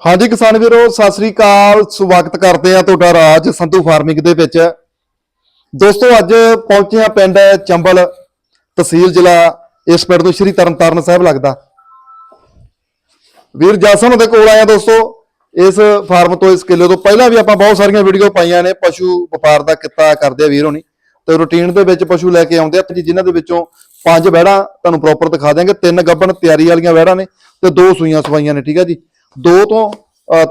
ਹਾਂਜੀ ਕਿਸਾਨ ਵੀਰੋ, ਸਤਿ ਸ੍ਰੀ ਅਕਾਲ। ਸਵਾਗਤ ਕਰਦੇ ਆ ਤੁਹਾਡਾ ਰਾਜ ਸੰਧੂ ਫਾਰਮਿੰਗ ਦੇ ਵਿੱਚ। ਦੋਸਤੋ, ਅੱਜ ਪਹੁੰਚੇ ਆ ਪਿੰਡ ਚੰਬਲ ਤਹਿਸੀਲ ਜ਼ਿਲ੍ਹਾ, ਇਸ ਪਿੰਡ ਤੋਂ ਸ਼੍ਰੀ ਤਰਨਤਾਰਨ ਸਾਹਿਬ ਲੱਗਦਾ। ਵੀਰ ਜਸਨ ਦੇ ਕੋਲ ਆਇਆ ਦੋਸਤੋ, ਇਸ ਫਾਰਮ ਤੋਂ, ਇਸ ਕਿੱਲੇ ਤੋਂ। ਪਹਿਲਾਂ ਵੀ ਆਪਾਂ ਬਹੁਤ ਸਾਰੀਆਂ ਵੀਡੀਓ ਪਾਈਆਂ ਨੇ, ਪਸ਼ੂ ਵਪਾਰ ਦਾ ਕਿੱਤਾ ਕਰਦੇ ਆ ਵੀਰ ਹੋਣੀ। ਤੇ ਰੂਟੀਨ ਦੇ ਵਿੱਚ ਪਸ਼ੂ ਲੈ ਕੇ ਆਉਂਦੇ ਆ। ਜਿਨ੍ਹਾਂ ਦੇ ਵਿੱਚੋਂ ਪੰਜ ਵਹਿੜਾਂ ਤੁਹਾਨੂੰ ਪ੍ਰੋਪਰ ਦਿਖਾ ਦਿਆਂਗੇ। ਤਿੰਨ ਗੱਬਣ ਤਿਆਰੀ ਵਾਲੀਆਂ ਵਹਿੜਾਂ ਨੇ ਤੇ ਦੋ ਸੂਈਆਂ ਸਵਾਈਆਂ ਨੇ, ਠੀਕ ਆ ਜੀ। ਦੋ ਤੋਂ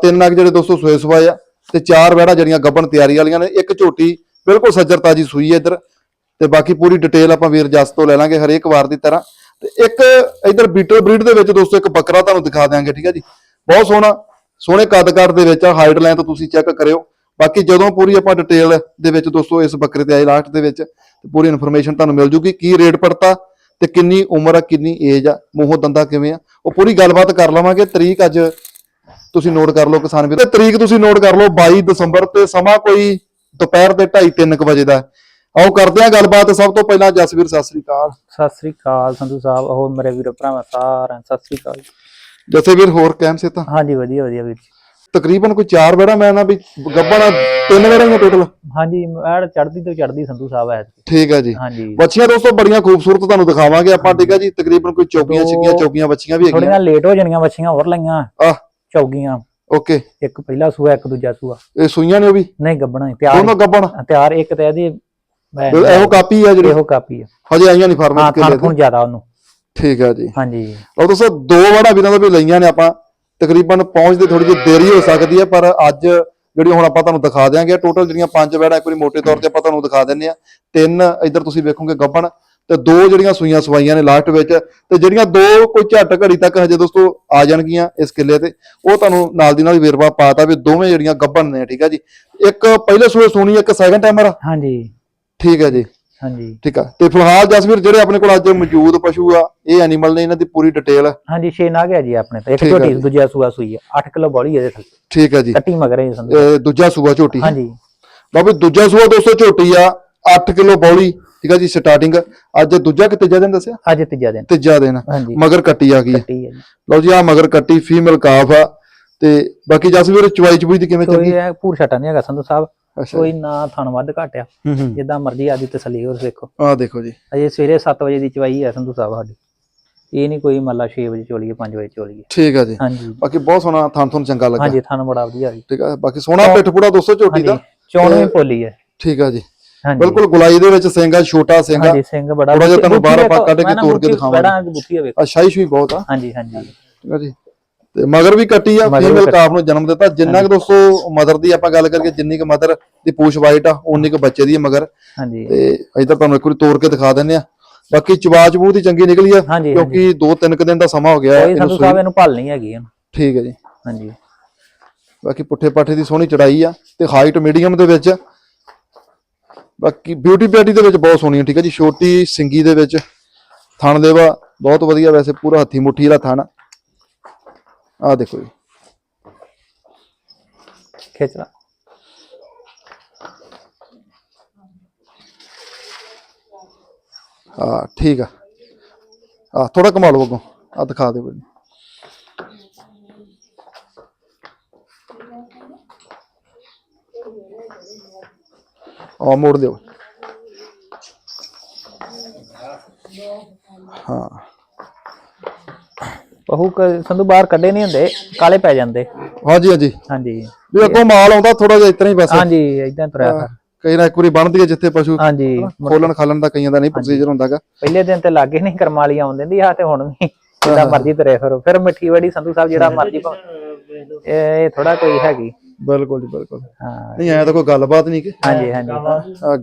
ਤਿੰਨ ਨਗ ਜਿਹੜੇ ਦੋਸਤੋ ਸੋਏ ਸਵਾਏ ਆ ਤੇ ਚਾਰ ਵਹਿੜਾਂ ਜਿਹੜੀਆਂ ਗੱਬਣ ਤਿਆਰੀ ਵਾਲੀਆਂ ਨੇ, ਇੱਕ ਝੋਟੀ ਬਿਲਕੁਲ ਸੱਜਰ ਤਾਜੀ ਸੂਈ ਹੈ ਇੱਧਰ। ਤੇ ਬਾਕੀ ਪੂਰੀ ਡਿਟੇਲ ਆਪਾਂ ਵੀਰ ਜਸ ਤੋਂ ਲੈ ਲਾਂਗੇ ਹਰੇਕ ਵਾਰ ਦੀ ਤਰ੍ਹਾਂ। ਤੇ ਇੱਕ ਇੱਧਰ ਬੀਟਲ ਬਰੀਡ ਦੇ ਵਿੱਚ ਦੋਸਤੋ ਇੱਕ ਬੱਕਰਾ ਤੁਹਾਨੂੰ ਦਿਖਾ ਦਿਆਂਗੇ, ਠੀਕ ਹੈ ਜੀ? ਬਹੁਤ ਸੋਹਣਾ, ਸੋਹਣੇ ਕੱਦ-ਕੱਦ ਦੇ ਵਿੱਚ ਆ ਹਾਈਟ ਲਾਈਨ ਤੋਂ ਤੁਸੀਂ ਚੈੱਕ ਕਰਿਓ। ਬਾਕੀ ਜਦੋਂ ਪੂਰੀ ਆਪਾਂ ਡਿਟੇਲ ਦੇ ਵਿੱਚ ਦੋਸਤੋ ਇਸ ਬੱਕਰੇ ਤੇ ਆਏ ਲਾਸਟ ਦੇ ਵਿੱਚ, ਤੇ ਪੂਰੀ ਇਨਫੋਰਮੇਸ਼ਨ ਤੁਹਾਨੂੰ ਮਿਲ ਜੂਗੀ ਕੀ ਰੇਟ ਪੜਤਾ ਤੇ ਕਿੰਨੀ ਉਮਰ ਆ, ਕਿੰਨੀ ਏਜ ਆ, ਮੂੰਹੋਂ ਦੰਦਾ ਕਿਵੇਂ ਆ, ਉਹ ਪੂਰੀ ਗੱਲਬਾਤ ਕਰ ਲਵਾਂਗੇ। ਤਰੀਕ ਅੱਜ ਤੁਸੀਂ ਨੋਟ ਕਰ ਲਓ ਕਿਸਾਨ ਵੀਰ ਤੇ ਤਰੀਕ ਤੁਸੀਂ ਨੋਟ ਕਰ ਲਓ 22 ਦਸੰਬਰ ਤੇ ਸਮਾਂ ਕੋਈ ਦੁਪਹਿਰ ਦੇ 2:30 3 ਵਜੇ ਦਾ। ਆਓ ਕਰਦੇ ਹਾਂ ਗੱਲਬਾਤ। ਸਭ ਤੋਂ ਪਹਿਲਾਂ ਜਸਵੀਰ ਸਤਿ ਸ੍ਰੀ ਅਕਾਲ। ਸਤਿ ਸ੍ਰੀ ਅਕਾਲ ਸੰਧੂ ਸਾਹਿਬ ਉਹ ਮੇਰੇ ਵੀਰ ਭਰਾਵਾਂ ਸਾਰਿਆਂ ਸਤਿ ਸ੍ਰੀ ਅਕਾਲ ਜਸਵੀਰ ਹੋਰ ਕੈਮ ਸੇ ਤਾਂ ਹਾਂਜੀ ਵਧੀਆ ਵਧੀਆ ਵੀਰ ਜੀ। ਤਕਰੀਬਨ ਕੋਈ 4 ਬੜਾ ਮੈਂ ਨਾ ਵੀ ਗੱਬਣਾ ਤਿੰਨ ਬੜਾ ਹੀ ਟੋਟਲ ਹਾਂਜੀ ਐੜ ਚੜਦੀ ਤੋਂ ਚੜਦੀ ਸੰਧੂ ਸਾਹਿਬ ਹੈ ਠੀਕ ਹੈ ਜੀ। ਹਾਂਜੀ। ਬੱਚੀਆਂ ਦੋਸਤੋ ਬੜੀਆਂ ਖੂਬਸੂਰਤ ਤੁਹਾਨੂੰ ਦਿਖਾਵਾਂਗੇ ਆਪਾਂ ਠੀਕ ਹੈ ਜੀ। ਤਕਰੀਬਨ ਕੋਈ ਚੌਕੀਆਂ ਛਿੱਕੀਆਂ ਚੌਕੀਆਂ ਬੱਚੀਆਂ ਵੀ ਹੈਗੀਆਂ। ਥੋੜੀਆਂ ਲੇਟ ਹੋ ਜਾਣੀਆਂ ਬੱਚੀਆਂ ਹੋਰ ਲਈਆਂ। ਆਹ ਚੌਗੀਆਂ। ਓਕੇ ਇੱਕ ਪਹਿਲਾ ਸੂਆ ਇੱਕ ਦੂਜਾ ਸੂਆ। ਇਹ ਸੂਈਆਂ ਨੇ ਉਹ ਵੀ? ਨਹੀਂ ਗੱਬਣਾ ਤਿਆਰ ਦੋਨੋਂ ਗੱਬਣ? ਤਿਆਰ ਇੱਕ ਤੇ ਇਹਦੀ ਮੈਂ- ਇਹੋ ਕਾਪੀ ਆ ਜਿਹੜੀ? ਇਹੋ ਕਾਪੀ ਆ। ਹਜੇ ਆਈਆਂ ਨਹੀਂ ਹਾਂ ਫਾਰਮੈਟ ਕੇ ਥਣ ਜ਼ਿਆਦਾ ਉਹਨੂੰ। ਠੀਕ ਹੈ ਜੀ। ਹਾਂਜੀ। ਉਹ ਦੋਸਤੋ ਦੋ ਵੜਾ ਵੀਰਾਂ ਦਾ ਵੀ ਲਈਆਂ ਨੇ ਆਪਾਂ। ਤਕਰੀਬਨ ਪਹੁੰਚਦੇ ਥੋੜੀ ਜਿਹੀ ਦੇਰੀ ਹੋ ਸਕਦੀ ਹੈ ਪਰ ਅੱਜ ਜਿਹੜੀ ਹੁਣ ਆਪਾਂ ਤੁਹਾਨੂੰ ਦਿਖਾ ਦਿਆਂਗੇ ਟੋਟਲ ਜਿਹੜੀਆਂ ਪੰਜ ਵੜਾ ਇੱਕ ਵਾਰੀ ਮੋٹے ਤੌਰ ਤੇ ਆਪਾਂ ਤੁਹਾਨੂੰ ਦਿਖਾ ਦਿੰਨੇ ਆ ਤਿੰਨ ਇੱਧਰ ਤੁਸੀਂ ਵੇਖੋਗੇ ਗੱਬਣ ਤੇ ਦੋ ਜਿਹੜੀਆਂ ਸੂਈਆਂ ਸਵਾਈਆਂ ਨੇ ਲਾਸਟ ਵਿੱਚ ਤੇ ਜਿਹੜੀਆਂ ਦੋ ਕੋਈ ਝੱਟ ਘੜੀ ਤੱਕ ਹਜੇ ਦੋਸਤੋ ਆ ਜਾਣਗੀਆਂ ਇਸ ਕਿੱਲੇ ਤੇ ਉਹ ਤੁਹਾਨੂੰ ਨਾਲ ਦੀ ਨਾਲ ਹੀ ਵੇਰਵਾ ਪਾਤਾ ਵੀ ਦੋਵੇਂ ਜਿਹੜੀਆਂ ਗੱਬਣ ਨੇ ਠੀਕ ਆ ਜੀ। ਇੱਕ ਪਹਿਲੇ ਸੂਏ ਸੋਣੀ ਇੱਕ ਸੈਕੰਡ ਟਾਈਮਰ ਹਾਂਜੀ। ਠੀਕ ਹੈ ਜੀ। ਹਾਂਜੀ। ਠੀਕ ਆ। ਤੇ ਫਿਲਹਾਲ ਜਸਵੀਰ ਜਿਹੜੇ ਆਪਣੇ ਕੋਲ ਅੱਜ ਮੌਜੂਦ ਪਸ਼ੂ ਆ ਇਹ ਐਨੀਮਲ ਨੇ ਇਹਨਾਂ ਦੀ ਪੂਰੀ ਡਿਟੇਲ ਹਾਂਜੀ ਛੇ ਨਾ ਗਿਆ ਜੀ ਆਪਣੇ ਤੇ ਇੱਕ ਝੋਟੀ। ਦੂਜਾ ਸੂਆ ਸੂਈ ਆ 8 ਕਿਲੋ ਬੋਲੀ ਇਹਦੇ ਥੱਲੇ। ਠੀਕ ਹੈ ਜੀ। ਕੱਟੀ ਮਗਰ ਹੈ ਦੂਜਾ ਸੂਆ ਝੋਟੀ। ਹਾਂਜੀ। ਵੀ ਦੂਜਾ ਸੂਆ ਦੋਸਤੋ ਝੋਟੀ ਆ 8 ਕਿਲੋ ਬੌਲੀ। ਠੀਕ ਆ ਜੀ ਸਟਾਰਟਿੰਗ ਅੱਜ ਦੂਜਾ ਕਿ ਤੀਜਾ ਦਿਨ ਦੱਸਿਆ? ਅੱਜ ਤੀਜਾ ਦਿਨ। ਤੀਜਾ ਦਿਨ ਹਾਂਜੀ। ਮਗਰ ਕੱਟੀ ਆ ਗਈ। ਆ। ਕੱਟੀ ਹੈ ਜੀ। ਲਓ ਜੀ ਆ ਮਗਰ ਕੱਟੀ ਫੀਮੇਲ ਕਾਫ ਆ। ਤੇ ਬਾਕੀ ਜਸਵੀਰ ਚਵਾਈ ਚਬੂਈ ਦੀ ਕਿਵੇਂ ਕੋਈ ਚੱਲੀ? ਇਹ ਭੂਰ ਛਟਾ ਨਹੀਂ ਹੈਗਾ ਸੰਧੂ ਸਾਹਿਬ। ਅੱਛਾ। ਕੋਈ ਨਾ ਥਣ ਵੱਧ ਘਟਿਆ ਹੂੰ ਹੂੰ। ਜਿੱਦਾਂ ਮਰਜ਼ੀ ਆਦੀ ਤਸੱਲੀ ਹੋਰ ਦੇਖੋ ਆ ਦੇਖੋ ਜੀ। ਅਜੇ ਸਵੇਰੇ 7 ਵਜੇ ਦੀ ਚਵਾਈ ਹੈ ਸੰਧੂ ਸਾਹਿਬ ਸਾਡੀ। ਇਹ ਨਹੀਂ ਕੋਈ ਮੱਲਾ 6 ਵਜੇ ਚੋਲੀਏ 5 ਵਜੇ ਚੋਲੀਏ ਠੀਕ ਆ ਜੀ। ਹਾਂਜੀ। ਬਾਕੀ ਬਹੁਤ ਸੋਹਣਾ ਥਾਂ ਤੁਹਾਨੂੰ ਚੰਗਾ ਲੱਗਾ। ਹਾਂਜੀ ਥਣ ਬੜਾ ਵਧੀਆ ਜੀ। ਠੀਕ ਆ। ਬਾਕੀ ਸੋਹਣਾ ਪਿੱਠ ਪੂੜਾ ਦੋਸਤੋ ਝੋਟੀ ਦਾ। ਹਾਂਜੀ ਚੋਣ ਵੀ ਪੋਲੀ ਹੈ ਠੀਕ ਆ ਜੀ। ਬਿਲਕੁਲ ਗੁਲਾਈ ਦੇ ਵਿੱਚ ਸਿੰਗਾ ਛੋਟਾ ਸਿੰਗਾ। ਹਾਂਜੀ ਸਿੰਘ ਬੜਾ। ਥੋੜ੍ਹਾ ਜਿਹਾ ਤੁਹਾਨੂੰ ਬਾਹਰ ਆਪਾਂ ਕੱਢ ਕੇ ਤੋੜ ਕੇ ਬੁੱਧੀ ਦਿਖਾਵਾਂਗੇ। ਬੜਾ ਬੁੱਧੀ ਵੇਖੋ। ਆ ਸ਼ੂਈ ਬਹੁਤ ਆ। ਹਾਂਜੀ ਹਾਂਜੀ। ਠੀਕ ਆ ਜੀ। ਤੇ ਮਗਰ ਵੀ ਕੱਟੀ ਆ ਫੀਮੇਲ। ਕਾਫ ਨੂੰ ਜਨਮ ਦਿੱਤਾ। ਜਿੰਨਾ ਕਿ ਦੋਸਤੋ ਮਦਰ ਦੀ ਆਪਾਂ ਗੱਲ ਕਰਕੇ ਜਿੰਨੀ ਕਿ ਮਦਰ ਦੀ ਪੂਛ ਵਾਈਟ ਆ ਉਨੀ ਕੁ ਬੱਚੇ ਦੀ ਆ ਮਗਰ। ਹਾਂਜੀ। ਤੇ ਇੱਧਰ ਤੁਹਾਨੂੰ ਇੱਕ ਵਾਰੀ ਤੋੜ ਕੇ ਦਿਖਾ ਦਿੰਨੇ ਆ। ਬਾਕੀ ਚਵਾ ਚਬੂ ਦੀ ਚੰਗੀ ਨਿਕਲੀ ਆ ਕਿਉਂਕਿ 2-3 ਦਿਨ ਦਾ ਸਮਾਂ ਹੋ ਗਿਆ ਸੂਈ ਸਾਹਿਬ ਇਹਨੂੰ ਭਲ ਨਹੀਂ ਹੈਗੀ। ਠੀਕ ਹੈ ਜੀ। ਹਾਂਜੀ। ਬਾਕੀ ਪੁੱਠੇ ਪਾਠੇ ਦੀ ਸੋਹਣੀ ਚੜਾਈ ਆ ਤੇ ਹਾਈਟ ਮੀਡੀਅਮ ਦੇ ਵਿੱਚ ਬਾਕੀ ਬਿਊਟੀ ਪਿਆਟੀ ਦੇ ਵਿੱਚ ਬਹੁਤ ਸੋਹਣੀ ਆ ਠੀਕ ਹੈ ਜੀ? ਛੋਟੀ ਸਿੰਗੀ ਦੇ ਵਿੱਚ ਥਣ ਦੇਵਾ ਬਹੁਤ ਵਧੀਆ ਵੈਸੇ ਪੂਰਾ ਹੱਥੀ ਮੁੱਠੀ ਵਾਲਾ ਥਣ ਆ। ਦੇਖੋ ਜੀ। ਖਿੱਚ ਲਾ ਹਾਂ ਠੀਕ ਆ। ਆ ਥੋੜਾ ਕਮਾ ਲਓ ਅੱਗੋਂ। ਆ ਦਿਖਾ ਦਿਓ ਬਈ ਆ ਮੋੜ ਦਿਓ। ਹਾਂ। ਬਹੂ ਕ- ਸੰਧੂ ਬਾਹਰ ਕੱਢੇ ਨਹੀਂ ਹੁੰਦੇ ਕਾਲੇ ਪੈ ਜਾਂਦੇ। ਹਾਂਜੀ ਹਾਂਜੀ। ਹਾਂਜੀ। ਵੀ ਅੱਗੋਂ ਮਾਲ ਆਉਂਦਾ ਥੋੜਾ ਜਿਹਾ ਇਤਨਾ ਹੀ ਬਸ ਹਾਂਜੀ ਇਦਾਂ ਤੁਰਿਆ ਕਈ ਨਾ ਇੱਕ ਵਾਰੀ ਬਣਦੀ ਹੈ ਜਿੱਥੇ ਪਸ਼ੂ ਹਾਂਜੀ। ਖੋਲਣ ਖਾਲਣ ਦਾ ਕਈਆਂ ਦਾ ਨਹੀਂ ਪ੍ਰੋਸੀਜਰ ਹੁੰਦਾਗਾ ਪਹਿਲੇ ਦਿਨ ਤੇ ਲਾਗੇ ਨਹੀਂ ਕਰਮਾਲੀ ਆਉਣ ਦਿੰਦੀ ਆ ਤੇ ਹੁਣ ਵੀ ਜਿੱਦਾਂ ਮਰਜ਼ੀ ਤੁਰੇ ਫਿਰੋ। ਫਿਰ ਮਿੱਠੀ ਵੜੀ ਸੰਧੂ ਸਾਹਿਬ ਜਿਹੜਾ ਮਰਜ਼ੀ ਭਾਵੇਂ- ਇਹ ਥੋੜਾ ਕੋਈ ਹੈਗੀ। ਬਿਲਕੁਲ ਜੀ ਬਿਲਕੁਲ। ਹਾਂ। ਨਹੀਂ ਐ ਤਾਂ ਕੋਈ ਗੱਲਬਾਤ ਨਹੀਂ ਕਿ? ਹਾਂਜੀ ਹਾਂਜੀ।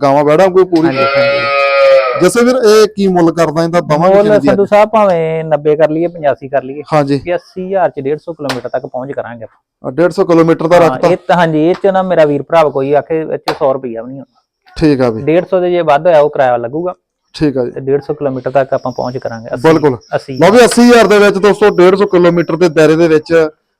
ਗਾਵਾਂ ਬੈੜਾ ਕੋਈ ਪੂਰੀ? ਜੈਸੇ ਫਿਰ ਇਹ ਕੀ ਮੁੱਲ ਕਰਦਾ ਇਹਦਾ? ਦਵਾਂਗੇ ਮੁੱਲ ਕਿੰਨੇ ਸੰਧੂ ਸਾਹਿਬ ਭਾਵੇਂ 90 ਕਰ ਲਈਏ 85 ਕਰ ਲਈਏ। ਹਾਂਜੀ। ਕਿ 80000 ਚ 150 ਕਿਲੋਮੀਟਰ ਤੱਕ ਪਹੁੰਚ ਕਰਾਂਗੇ ਆਪਾਂ। 150 ਕਿਲੋਮੀਟਰ ਦਾ ਹਾਂ, ਰੱਖਤਾ ਇਹ ਤਾਂ ਹਾਂਜੀ ਇਹ ਚ ਨਾ ਮੇਰਾ ਵੀਰ ਭਰਾ ਕੋਈ ਆਖੇ ਇਹ ਚ 100 ਰੁਪਈਆ ਵੀ ਨਹੀਂ ਹੁੰਦਾ। ਠੀਕ ਆ ਵੀ। 150 ਦੇ ਜੇ ਵੱਧ ਹੋਇਆ ਉਹ ਕਿਰਾਇਆ ਲੱਗੂਗਾ। ਠੀਕ ਆ ਜੀ। ਤੇ 150 ਕਿਲੋਮੀਟਰ ਤੱਕ ਆਪਾਂ ਪਹੁੰਚ ਕਰਾਂਗੇ। 80 ਬਿਲਕੁਲ। 80 ਲਓ ਵੀ 80000 ਦੇ ਵਿੱਚ ਦੋਸਤੋ 150 ਕਿਲੋਮੀਟਰ ਦੇ ਦਾਇਰੇ ਦੇ ਵਿੱਚ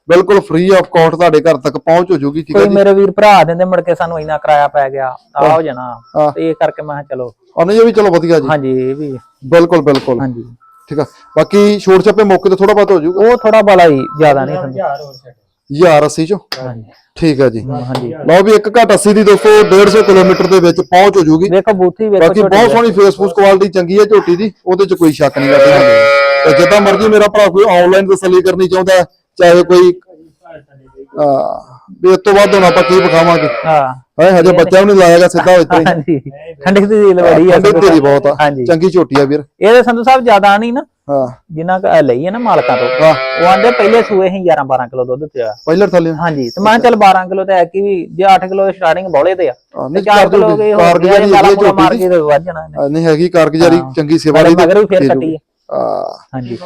ਬਿਲਕੁਲ ਫ੍ਰੀ ਆਫ ਕਾਸਟ ਤੁਹਾਡੇ ਘਰ ਤੱਕ ਪਹੁੰਚ ਹੋ ਜਾਊਗੀ ਠੀਕ ਆ ਕੋਈ ਜੀ। ਮੇਰੇ ਵੀਰ ਭਰਾ ਦਿੰਦੇ ਮੁੜ ਕੇ ਸਾਨੂੰ ਇੰਨਾ ਕਿਰਾਇਆ ਪੈ ਗਿਆ ਆ ਹੋ। ਜਾਣਾ ਹਾਂ। ਤੇ ਇਹ ਕਰਕੇ ਮੈਂ ਕਿਹਾ ਚਲੋ। ਉਹਨੇ ਇਹ ਵੀ ਚਲੋ ਵਧੀਆ ਜੀ। ਹਾਂਜੀ ਇਹ ਵੀ। ਬਿਲਕੁਲ ਬਿਲਕੁਲ। ਹਾਂਜੀ। ਠੀਕ ਆ। ਬਾਕੀ ਛੋਟ ਛੱਪੇ ਮੌਕੇ ਤੇ ਥੋੜਾ ਬਹੁਤ ਹੋ ਜਾਊਗਾ ਉਹ ਥੋੜਾ ਬੜਾ ਹੀ ਜ਼ਿਆਦਾ ਨਹੀਂ ਸਮਝ। 1000 80 ਚੋਂ? ਹਾਂਜੀ। ਠੀਕ ਹੈ ਜੀ। ਹਾਂਜੀ। ਲਓ ਵੀ 1 ਘੱਟ 80 ਦੀ ਦੋਸਤੋ 150 ਕਿਲੋਮੀਟਰ ਦੇ ਵਿੱਚ ਪਹੁੰਚ ਹੋ ਜੂਗੀ। ਵੇਖੋ ਬੂਥੀ ਵੇਖੋ ਬਾਕੀ ਛੋਟੀ ਬਹੁਤ ਸੋਹਣੀ ਫੇਸਬੁੱਕ ਕੁਆਲਿਟੀ ਚੰਗੀ ਹੈ ਝੋਟੀ ਦੀ ਉਹਦੇ 'ਚ ਕੋਈ ਸ਼ੱਕ ਨਹੀਂ ਕਰਦੇ ਤੇ ਜਿੱਦਾਂ ਮਰਜ਼ੀ ਮੇਰਾ ਭਰਾ ਕੋਈ ਆਨਲਾਈਨ ਤਸੱਲੀ ਕਰਨੀ ਚਾਹੁੰਦਾ ਹੈ, ਚਾਹੇ ਕੋਈ ਆ ਵੀ ਇਸ ਤੋਂ ਵੱਧ ਹੁਣ ਆਪਾਂ ਕੀ ਵਿਖਾਵਾਂਗੇ? ਹਾਂ। ਹੈ ਹਜੇ ਬੱਚਾ ਵੀ ਨਹੀਂ ਲਾਇਆਗਾ ਸਿੱਧਾ ਇੱਥੇ ਹੀ ਹਾਂਜੀ। ਠੰਡੀ ਦੀ ਝੀਲ ਬੜੀ ਆ ਠੰਡੇ ਤੇਰੀ ਬਹੁਤ ਆ। ਹਾਂਜੀ। ਚੰਗੀ ਝੋਟੀ ਆ ਵੀਰ। ਇਹਦੇ ਸੰਧੂ ਸਾਹਿਬ ਜ਼ਿਆਦਾ ਨਹੀਂ ਨਾ। ਹਾਂ। ਜਿੰਨਾ ਕੁ ਲਈ ਹੈ ਨਾ ਮਾਲਕਾਂ ਤੋਂ। ਉਹ ਆਂਦੇ ਪਹਿਲੇ ਸੂਏ ਹੀ 11 12 ਕਿਲੋ ਦੁੱਧ ਤੇ ਆ। ਪਹਿਲਰ ਥੱਲੇ। ਹਾਂਜੀ। ਤੇ ਮੈਂ ਚੱਲ 12 ਕਿਲੋ ਤੇ ਐਕੀ ਵੀ ਜੇ 8 ਕਿਲੋ ਸਟਾਰਟਿੰਗ ਬੋਲੇ ਤੇ ਆ। ਤੇ ਨਹੀਂ 4 ਕਿਲੋ ਗਏ ਹੋ ਕਾਰਗੁਜ਼ਾਰੀ ਹੈਗੀ ਮਾਰ ਝੋਟੀ ਕੇ ਦੀ ਤੇ ਵੱਧ ਜਾਣਾ ਨਹੀਂ ਹੈਗੀ ਕਾਰਗੁਜ਼ਾਰੀ ਹਾਂ। ਚੰਗੀ ਸੇਵਾ ਨਾਲੇ ਦੀ ਮਗਰ ਵੀ ਫੇਰ ਕੱਟੀ ਆ ਆ ਹਾਂਜੀ।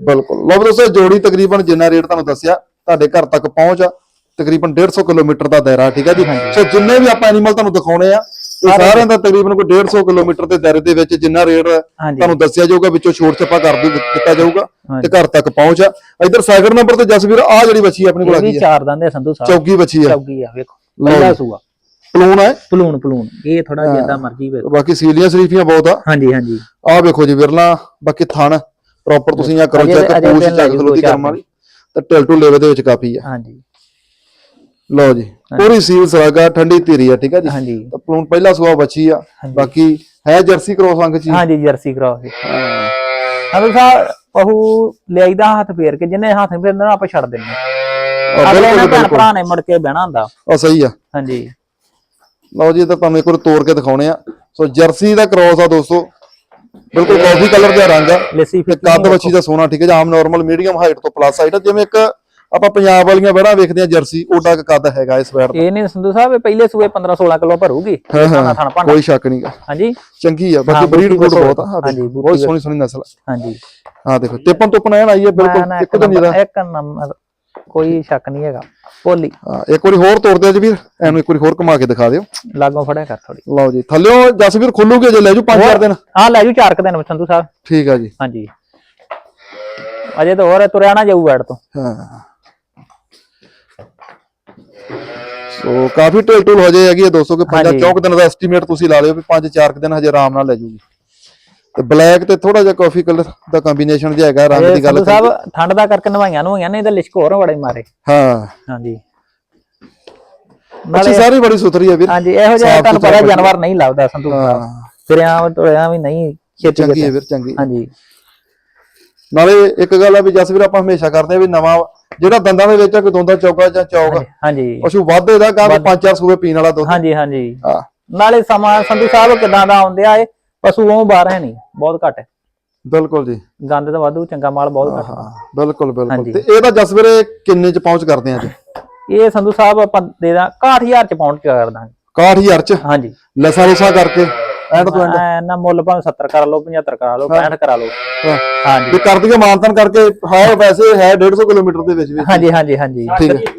ਬਿਲਕੁਲ। ਵੀ ਦੋਸਤੋ ਜੋੜੀ ਤਕਰੀਬਨ ਜਿੰਨਾ ਰੇਟ ਤੁਹਾਨੂੰ ਦੱਸਿਆ ਤੁਹਾਡੇ ਘਰ ਤੱਕ ਪਹੁੰਚ ਆ। ਤਕਰੀਬਨ 150 ਕਿਲੋਮੀਟਰ ਦਾ ਦਾਇਰਾ ਠੀਕ ਹੈ ਜੀ? ਸੋ ਜਿੰਨੇ ਵੀ ਆਪਾਂ ਐਨੀਮਲ ਤੁਹਾਨੂੰ ਦਿਖਾਉਣੇ ਆ ਇਹ ਸਾਰਿਆਂ ਦਾ ਤਕਰੀਬਨ ਕੋਈ 150 ਕਿਲੋਮੀਟਰ ਦੇ ਦਾਇਰੇ ਦੇ ਵਿੱਚ ਜਿੰਨਾ ਰੇਟ ਤੁਹਾਨੂੰ ਦੱਸਿਆ ਜਾਊਗਾ ਵਿੱਚੋਂ ਛੋਟ ਛੱਪਾ ਕਰ ਦੂ ਦਿੱਤਾ ਜਾਊਗਾ ਤੇ। ਘਰ ਤੱਕ ਪਹੁੰਚ ਆ। ਇਧਰ ਸੈਕਿੰਡ ਨੰਬਰ ਤੇ ਜਸਵੀਰ ਆ ਜਿਹੜੀ ਬੱਚੀ ਆਪਣੇ ਕੋਲ ਆ ਗਈ ਆ। ਚਾਰ ਦੰਦੇ ਸੰਧੂ ਸਾਹਿਬ। ਚੌਗੀ ਬੱਚੀ ਆ। ਚੌਗੀ ਆ ਵੇਖੋ। ਪਹਿਲਾ। ਸੂਆ। ਪਲੂਣ ਹੈ? ਪਲੂਣ ਪਲੂਣ ਇਹ ਥੋੜਾ ਜ਼ਿਆਦਾ ਮਰਜ਼ੀ ਵੇਖੋ। ਬਾਕੀ ਸੀਲੀਆਂ ਸ਼ਰੀਫੀਆਂ ਬਹੁਤ ਆ। ਹਾਂਜੀ ਹਾਂਜੀ। ਆਹ ਵੇਖੋ ਜੀ ਵਿਰਲਾ ਬਾਕੀ ਥਣ। ਪ੍ਰੋਪਰ ਤੁਸੀਂ ਆ ਕਰੋ ਚੈੱਕ ਪੂਛ ਚੱਕ ਖਲੋਤੀ ਦੋ ਕਰਮ ਵਾਲੀ। ਤੇ ਢਿਲ ਢੁੱਲੇ ਦੇ ਵਿੱਚ ਕਾਫੀ ਆ। ਹਾਂਜੀ। ਲਓ ਜੀ ਪੂਰੀ ਸੀਲ ਸਰਾਗਾ ਠੰਡੀ ਧੀਰੀ ਆ ਠੀਕ ਆ ਜੀ? ਹਾਂਜੀ। ਤਾਂ ਪਲੂਣ ਪਹਿਲਾ ਸੁਆ ਬੱਚੀ ਆ। ਬਾਕੀ ਹੈ ਜਰਸੀ ਕ੍ਰੋਸ ਅੰਗ ਚ। ਹਾਂਜੀ ਜਰਸੀ ਕਰਾਓ ਜੀ ਹਾਂ। ਸੰਧੂ ਸਾਹਿਬ ਉਹ ਲਿਆਈਦਾ ਹੱਥ ਫੇਰ ਕੇ ਜਿੰਨੇ ਹੱਥ ਫੇਰਦੇ ਨਾ ਆਪਾਂ ਛੱਡ ਦਿੰਦੇ ਆ, ਅਗਲੇ ਬਿਲਕੁਲ ਨਾਲ ਭੈਣ ਭਰਾ ਨੇ ਮੁੜ ਕੇ ਬਹਿਣਾ ਹੁੰਦਾ। ਆ ਸਹੀ ਆ। ਹਾਂਜੀ। ਲਓ ਜੀ ਇਹ ਤਾਂ ਤੁਹਾਨੂੰ ਇੱਕ ਵਾਰ ਤੋੜ ਕੇ ਦਿਖਾਉਣੇ ਆ। ਸੋ ਜਰਸੀ ਦਾ ਕ੍ਰੋਸ ਆ ਦੋਸਤੋ। ਬਿਲਕੁਲ ਕਾਫੀ ਕਲਰ ਦਾ ਰੰਗ ਆ। ਲੱਸੀ ਤੇ ਫਿਰ ਕੱਦ ਬੱਚੀ ਦਾ ਸੋਨਾ ਠੀਕ ਹੈ ਜੀ ਆਮ ਨਾਰਮਲ ਮੀਡੀਅਮ ਹਾਈਟ ਤੋਂ ਪਲੱਸ ਹਾਈਟ ਜਿਵੇਂ ਇੱਕ ਆਪਾਂ ਪੰਜਾਬ ਵਾਲੀਆਂ ਬੜਾ ਵੇਖਦੇ ਆ ਜਰਸੀ ਓਡਾ ਕੱਦ ਹੈਗਾ ਇਸ ਵੈਰ ਇਹ ਨਹੀਂ ਸੰਧੂ ਸਾਹਿਬ ਇਹ ਪਹਿਲੇ ਸੂਏ 15 16 ਕਿਲੋ ਭਰੂਗੀ। ਕੋਈ ਸ਼ੱਕ ਨਹੀਂਗਾ ਹਾਂਜੀ। ਚੰਗੀ ਆ ਬਾਕੀ ਬਰੀਡ ਬੂਟੀ। ਬਹੁਤ ਆ ਹਾਂਜੀ, ਬਹੁਤ ਸੋਹਣੀ ਸੋਹਣੀ ਨਸਲ ਹਾਂਜੀ। ਹਾਂ ਦੇਖੋ ਟੁੱਪਣ ਐਨ ਆਈ ਹੈ ਬਿਲਕੁਲ ਇੱਕ ਦਮ ਨੰਬਰ ਇੱਕ ਨੰਬਰ। ਕੋਈ ਸ਼ੱਕ ਨਹੀਂ ਹੈਗਾ। ਭੋਲੀ। ਹਾਂ, ਇੱਕ ਵਾਰੀ ਹੋਰ ਤੋੜਦੇ ਜੀ ਵੀਰ ਐਨੂੰ ਇੱਕ ਵਾਰੀ ਹੋਰ ਘੁਮਾ ਕੇ ਦਿਖਾ ਦਿਓ। ਲਾਗੋਂ ਫੜਿਆ ਕਰ ਥੋੜੀ ਲਓ ਜੀ ਥੱਲਿਓ ਜਸਵੀਰ ਖੁੱਲੂਗੇ ਜੇ ਲੈ ਜੂ 5-4 ਦਿਨ। ਆ ਲੈ ਜੂ ਚਾਰ ਕੁ ਦਿਨ ਸੰਧੂ ਸਾਹਿਬ। ਠੀਕ ਆ ਜੀ। ਹਾਂਜੀ। ਅਜੇ ਤਾਂ ਹੋਰ ਹੈ, ਤੁਰਿਆ ਨਾ ਜਾਊ ਐਡ ਤੋਂ। ਹਾਂ। ਸੋ ਕਾਫੀ ਢਿਲ ਢੁਲ ਹੋ ਜਾਏ ਹੈਗੀ ਆ ਦੋਸਤੋ ਕਿ ਪੰਜਾਂ ਹਾਂਜੀ। ਚੌਕ ਦਿਨ ਦਾ ਐਸਟੀਮੇਟ ਤੁਸੀਂ ਲਾ ਲਿਓ ਵੀ 5-4 ਦਿਨ ਹਜੇ ਆਰਾਮ ਨਾਲ ਲੈ ਜੂਗੀ ਤੇ ਬਲੈਕ ਤੇ ਥੋੜਾ ਜਿਹਾ ਕਾਫੀ ਕਲਰ ਦਾ ਕੰਬੀਨੇਸ਼ਨ ਜਿਹਾ ਹੈਗਾ ਰੰਗ ਦੀ ਗੱਲ ਸਾਹਿਬ ਠੰਡ ਦਾ ਕਰਕੇ ਨਵਾਈਆਂ ਨਵਾਈਆਂ ਨੇ ਇਹਦਾ ਲਿਸ਼ਕ ਹੋਰ ਬੜੇ ਮਾਰੇ ਹਾਂ। ਹਾਂਜੀ। ਅੱਛੀ ਸਾਰੀ ਬੜੀ ਸੁਥਰੀ ਹੈ ਵੀਰ। ਹਾਂਜੀ ਇਹੋ ਜਿਹਾ ਤੁਹਾਨੂੰ ਪਤਾ ਜਾਨਵਰ ਨਹੀਂ ਲੱਭਦਾ ਸਾਹਿਬ ਹਾਂ। ਫਿਰਿਆ ਤੁਰਿਆ ਵੀ ਨਹੀਂ ਛੇਤੀ ਚੰਗੀ ਹੈ। ਵੀਰ ਚੰਗੀ। ਹਾਂਜੀ। ਨਾਲੇ ਇੱਕ ਗੱਲ ਆ ਵੀ ਜਸਵੀਰ ਆਪਾਂ ਹਮੇਸ਼ਾ ਕਰਦੇ ਆ ਵੀ ਨਵਾਂ ਜਿਹੜਾ ਦੰਦਾਂ ਦੇ ਵਿੱਚ ਆ ਕੋਈ ਦੋਂਦਾ ਚੌਕਾ ਜਾਂ ਚੌਕ ਹਾਂਜੀ ਪਸ਼ੂ ਵਾਧੇ ਦਾ ਪੰਜ ਚਾਰ ਸੂਏ ਪੀਣ ਵਾਲਾ ਦੁੱਧ। ਹਾਂਜੀ ਹਾਂਜੀ। ਹਾਂ। ਨਾਲੇ ਸਮਾਂ ਸੰਧੂ ਸਾਹਿਬ ਕਿਦਾਂ ਦਾ ਆਉਂਦੇ ਆ ਇਹ ਪਸ਼ੂ ਉਹ ਬਾਹਰ ਹੈ ਨਹੀਂ ਬਹੁਤ ਘੱਟ ਹੈ। ਬਿਲਕੁਲ ਜੀ। ਗੰਦ ਤਾਂ ਵਾਧੂ ਚੰਗਾ ਮਾਲ ਬਹੁਤ ਘੱਟ ਹਾਂ। ਬਿਲਕੁਲ ਬਿਲਕੁਲ। ਤੇ ਇਹਦਾ ਜਸਵੀਰ ਕਿੰਨੇ ਚ ਪਹੁੰਚ ਕਰਦੇ ਆ ਜੀ ਇਹ ਸੰਧੂ ਸਾਹਿਬ ਆਪਾਂ ਦੇ ਦਾਂ 61000 ਚ ਪਹੁੰਚ ਕਰ ਦਾਂਗੇ 61000 ਚ? ਹਾਂਜੀ। ਲਸਾ ਲੁਸਾ ਕਰਕੇ ਐਂਡ ਤੋਂ ਐਂਡ ਨਾ ਮੁੱਲ ਭਾਵੇਂ 70 ਕਰਾ ਲਓ 75 ਕਰਾ ਲਓ 65 ਕਰਾ ਲਓ। ਹਾਂਜੀ। ਵੀ ਕਰ ਦਈਏ ਮਾਨਤਨ ਕਰਕੇ ਹਾਂ ਵੈਸੇ ਹੈ 150 ਕਿਲੋਮੀਟਰ ਦੇ ਵਿੱਚ ਵੀ। ਹਾਂਜੀ ਹਾਂਜੀ ਹਾਂਜੀ। ਠੀਕ ਹੈ।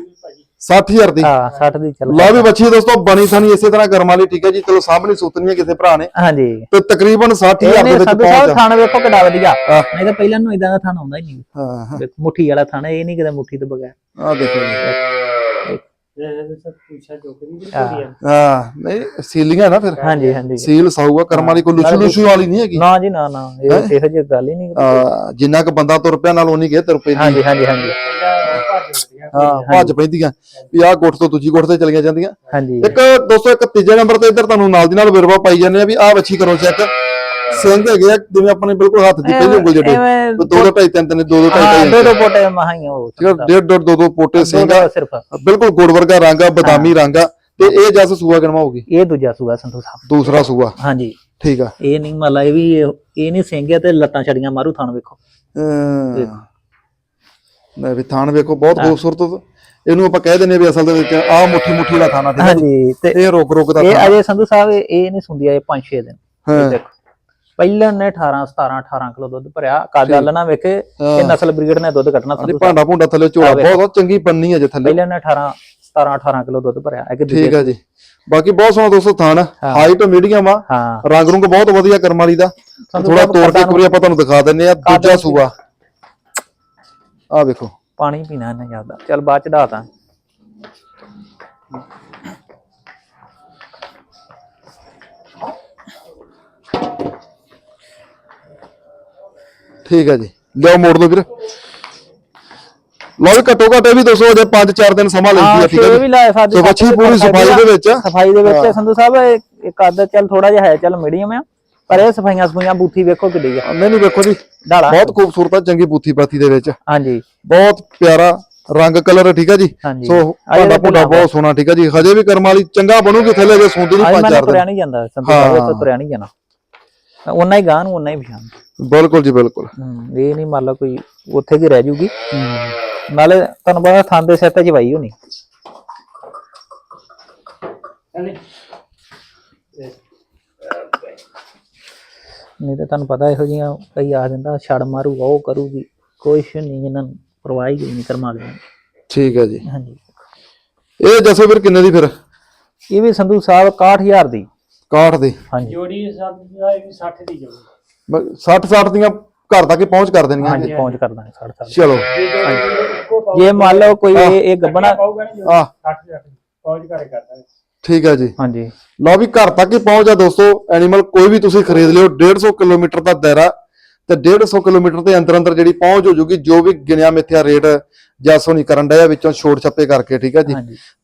60000 ਦੀ। ਹਾਂ 60 ਦੀ ਚੱਲ ਲਓ ਵੀ ਬੱਚੀ ਦੋਸਤੋ ਬਣੀ ਸਣੀ ਇਸੇ ਤਰ੍ਹਾਂ ਕਰਮ ਵਾਲੀ ਠੀਕ ਹੈ ਜੀ। ਚਲੋ ਸਾਹਮਣੇ ਸੁਤਨੀ ਹੈ ਕਿਸੇ ਭਰਾ ਨੇ। ਹਾਂਜੀ। ਤੇ ਤਕਰੀਬਨ 60000 ਦੇ ਵਿੱਚ ਪਹੁੰਚ ਥਾਣ ਵੇਖੋ ਕਿੱਡਾ ਵਧੀਆ। ਨਹੀਂ ਤਾਂ ਪਹਿਲਾਂ ਨੂੰ ਇਦਾਂ ਦਾ ਥਾਣ ਆਉਂਦਾ ਹੀ ਨਹੀਂ। ਹਾਂ ਹਾਂ। ਵੇਖੋ ਮੁੱਠੀ ਵਾਲਾ ਥਾਣ ਇਹ ਨਹੀਂ ਕਿਤੇ ਮੁੱਠੀ ਤੋਂ ਬਗੈਰ। ਆ ਦੇਖੋ ਜੀ। ਹਾਂ। ਹਾਂ ਨਹੀਂ ਸੀਲੀਆਂ ਨਾ ਫਿਰ। ਹਾਂਜੀ ਹਾਂਜੀ। ਸੀਲ ਸਾਊਗਾ ਕਰਮ ਵਾਲੀ ਕੋਈ ਲੁਸ਼ੂ ਲੁਸ਼ੂ ਵਾਲੀ ਨਹੀਂ ਹੈਗੀ। ਨਾ ਜੀ ਨਾ ਨਾ। ਇਹ ਇਹੋ ਜਿਹੀ ਗੱਲ ਹੀ ਨਹੀਂ। ਜਿੰਨਾ ਕ ਬੰਦਾ ਤੁਰ ਪਿਆ ਨਾਲ ਉਨੀ ਗਏ ਤੁਰ ਪੈਂਦੀ। ਹਾਂਜੀ ਹਾਂਜੀ ਹਾਂਜੀ। ਹਾਂ ਭੱਜ ਪੈਂਦੀਆਂ। ਵੀ ਆਹ ਗੁੱਟ ਤੋਂ ਦੂਜੀ ਗੁੱਟ ਤੇ ਚਲੀਆਂ ਜਾਂਦੀਆਂ। ਹਾਂਜੀ। ਇੱਕ ਦੋਸਤੋ ਇੱਕ ਤੀਜੇ ਨੰਬਰ ਤੇ ਇੱਧਰ ਤੁਹਾਨੂੰ ਨਾਲ ਦੀ ਨਾਲ ਵਿਰਵਾ ਪਾਈ ਜਾਂਦੇ ਆ ਵੀ ਆਹ ਵੱਛੀ ਕਰੋ ਚੈੱਕ ਸਿੰਘ ਹੈਗੇ ਆ ਜਿਵੇਂ ਆਪਣੇ ਬਿਲਕੁਲ ਹੱਥ ਦੀ ਪਹਿਲੀ ਉਂਗਲ ਜਿਹੜੇ। ਦੋ ਦੋ ਢਾਈ ਤਿੰਨ ਤਿੰਨ ਦੋ ਦੋ ਢਾਈ ਹਾਂ ਢਾਈ ਦੋ ਦੋ ਪੋਟੇ ਮਹਾਈਆਂ ਉਹ ਡੇਢ ਡੇਢ ਦੋ ਦੋ ਪੋਟੇ ਸਿੰਘ। ਆ ਸਿਰਫ। ਬਿਲਕੁਲ ਗੁੜ ਵਰਗਾ ਰੰਗ ਆ ਬਦਾਮੀ ਰੰਗ ਆ। ਤੇ ਇਹ ਜਸ ਸੂਆ ਕਿਨਵਾ ਹੋਊਗੀ? ਇਹ ਦੂਜਾ ਸੂਆ ਸੰਤੂ ਸਾਹਿਬ। ਦੂਸਰਾ ਸੂਆ। ਹਾਂਜੀ। ਠੀਕ ਆ। ਇਹ ਨਹੀਂ ਮਲਾ ਇਹ ਵੀ ਇਹ ਇਹ ਨਹੀਂ ਸਿੰਗਿਆ ਤੇ ਲੱਤਾਂ ਛੜੀਆਂ ਮਾਰੂ ਥਾਣ ਵੇਖੋ। ਵੀ ਥਾਣ ਵੇਖੋ ਬਹੁਤ ਖੂਬਸੂਰਤ ਇਹਨੂੰ ਆਪਾਂ ਕਹਿ ਆ ਵੀ ਅਸਲ ਦੇ ਵਿੱਚ ਆ ਮੁੱਠੀ ਮੁੱਠੀ ਵਾਲਾ ਥਾਣਾ ਹਾਂਜੀ ਤੇ ਇਹ ਰੁਕ ਰੁਕ ਦਾ ਇਹ ਅਜੇ ਸੰਧੂ ਸਾਹਿਬ ਇਹ ਨਹੀਂ ਸੁੰਦੀ ਆਏ 5-6 ਦਿਨ। ਹਾਂ। ਇਹ ਦੇਖੋ ਪਹਿਲਾਂ ਨੇ 18 17 18 ਕਿਲੋ ਦੁੱਧ ਭਰਿਆ। ਕੱਦ ਗੱਲ ਨਾ ਵੇਖੇ ਇਹ ਨਸਲ ਬਰੀਡ ਨੇ ਦੁੱਧ ਕੱਢਣਾ ਸੰਧੂ ਭਾਂਡਾ ਭੁੰਡਾ ਥੱਲੇ ਝੋਲਾ ਬਹੁਤ ਚੰਗੀ ਪੰਨੀ ਹੈ ਜੇ ਥੱਲੇ। ਪਹਿਲਾਂ ਨੇ 18 17 18 ਕਿਲੋ ਦੁੱਧ ਭਰਿਆ ਇੱਕ ਠੀਕ ਆ ਜੀ। ਬਾਕੀ ਬਹੁਤ ਸੋਹਣਾ ਦੋਸਤੋ ਥਾਣ। ਹਾਈਟ ਮੀਡੀਅਮ ਆ। ਹਾਂ। ਰੰਗ ਰੁੰਗ ਬਹੁਤ ਵਧੀਆ ਕਰਮ ਵਾਲੀ ਦਾ। ਥੋੜਾ ਤੋੜ ਕੇ ਕੁਰੀ ਆਪਾਂ ਤੁਹਾਨੂੰ ਦਿਖਾ ਦਿੰਨੇ ਆ ਦੂਜਾ ਸੂਆ। ਆ ਵੇਖੋ। ਪਾਣੀ ਪੀਣਾ ਇਹਨਾਂ ਜ਼ਿਆਦਾ ਚੱਲ ਬਾਅਦ ਚ ਢਾਤਾ ਠੀਕ ਆ ਜੀ। ਲਿਆਓ ਮੋੜ ਦੋ ਵੀਰ। ਲਓ ਘੱਟੋ ਘੱਟ ਵੀ ਦੱਸੋ ਅਜੇ 5-4 ਦਿਨ ਸਮਾਂ ਲੈਂਦੀ ਹਾਂ ਆ ਠੀਕ ਹੈ ਜੀ। ਵੀ ਲਾਇਆ ਸਾਡੇ ਸੋ ਵੱਛੀ ਪੂਰੀ ਸਫ਼ਾਈ ਦੇ ਵਿੱਚ। ਸਫ਼ਾਈ ਦੇ ਵਿੱਚ ਸੰਧੂ ਸਾਹਿਬ ਇੱਕ ਅੱਧ ਚੱਲ ਥੋੜਾ ਜਿਹਾ ਹੈ ਚੱਲ ਮੀਡੀਅਮ ਆ। ਪਰ ਇਹ ਸਫਾਈਆਂ ਸਫਾਈਆਂ ਬੂਥੀ ਵੇਖੋ ਕਿੱਡੀ ਆ। ਨਹੀਂ ਨਹੀਂ ਵੇਖੋ ਜੀ। ਢਾਲਾ। ਬਹੁਤ ਖੂਬਸੂਰਤ ਆ ਚੰਗੀ ਬੂਥੀ ਪਾਥੀ ਦੇ ਵਿੱਚ। ਹਾਂਜੀ। ਬਹੁਤ ਪਿਆਰਾ ਰੰਗ ਕਲਰ ਠੀਕ ਹੈ ਜੀ। ਸੋ ਭਾਂਡਾ ਭੁੰਡਾ ਬਹੁਤ ਸੋਹਣਾ ਠੀਕ ਹੈ ਜੀ? ਹਜੇ ਵੀ ਕਰਮ ਵਾਲੀ ਚੰਗਾ ਬਣੂਗੀ ਥੱਲੇ ਜੇ ਸੌਂਦੀ ਨਹੀਂ ਪੰਜ ਮੈਂ ਚਾਰ ਤੁਰਿਆ ਦਿਨ ਨਹੀਂ ਜਾਂਦਾ ਇਹ ਤੋਂ ਤੁਰਿਆ ਨਹੀਂ ਜਾਣਾ। ਉਹਨਾਂ ਹੀ ਗਾਂ ਨੂੰ ਉਹਨਾਂ ਹੀ ਪਛਾਣ। ਬਿਲਕੁਲ ਜੀ ਬਿਲਕੁਲ। ਇਹ ਨਹੀਂ ਮੰਨ ਲਓ ਕੋਈ ਉੱਥੇ ਕੀ ਰਹਿ ਜੂਗੀ। ਨਾਲੇ ਤੁਹਾਨੂੰ ਪਤਾ ਥਾਂ ਦੇ ਸਿਰ ਤੇ ਜਵਾਈ ਹੋਣੀ। ਨਹੀਂ ਤਾਂ ਤੁਹਾਨੂੰ ਪਤਾ ਇਹੋ ਜਿਹੀਆਂ ਕਈ ਆ ਜਾਂਦਾ ਛੜ ਮਾਰੂ ਉਹ ਕਰੂਗੀ ਕੁਛ ਨਹੀਂ ਇਹਨਾਂ ਨੂੰ ਪਰਵਾਹ ਹੀ ਨਹੀਂ ਠੀਕ ਹੈ ਜੀ। ਹਾਂਜੀ। ਇਹ ਦੱਸੋ ਫਿਰ ਕਿੰਨੇ ਦੀ ਫਿਰ? ਇਹ ਵੀ ਸੰਧੂ ਸਾਹਿਬ 61000 ਦੀ। ਕਾਠ ਦੀ। ਹਾਂਜੀ। ਜੋੜੀ ਸਾਡਾ 60 ਦੀ ਜੋੜੀ। 60 60 ਦੀਆਂ ਘਰ ਤੱਕ ਹੀ ਪਹੁੰਚ ਕਰ ਦੇਣੀਆਂ ਹਾਂਜੀ ਪਹੁੰਚ ਕਰਦਾ 60 ਚਲੋ। ਇੱਕੋ ਪਾਉ ਜੇ ਮੰਨ ਲਓ ਕੋਈ ਇਹ ਇਹ ਗੱਬਣਾ ਪਾਉਗਾ ਨਹੀਂ ਆ 60 60 ਪਹੁੰਚ ਘਰੇ ਕਰਦਾ ਠੀਕ ਹੈ ਜੀ। ਹਾਂਜੀ। ਲਓ ਵੀ ਘਰ ਤੱਕ ਹੀ ਪਹੁੰਚ ਜਾ ਦੋਸਤੋ ਐਨੀਮਲ ਕੋਈ ਵੀ ਤੁਸੀਂ ਖਰੀਦ ਲਿਓ 150 ਕਿਲੋਮੀਟਰ ਦਾ ਦਾਇਰਾ ਤੇ 150 ਕਿਲੋਮੀਟਰ ਦੇ ਅੰਦਰ ਅੰਦਰ ਜਿਹੜੀ ਪਹੁੰਚ ਹੋ ਜੂਗੀ ਜੋ ਵੀ ਗਿਣਿਆ ਮਿੱਥਿਆ ਰੇਟ ਜਾਸੋ ਨਹੀਂ ਕਰਨ ਡਿਆ ਵਿੱਚੋਂ ਛੋਟ ਛੱਪੇ ਕਰਕੇ ਠੀਕ ਹੈ ਜੀ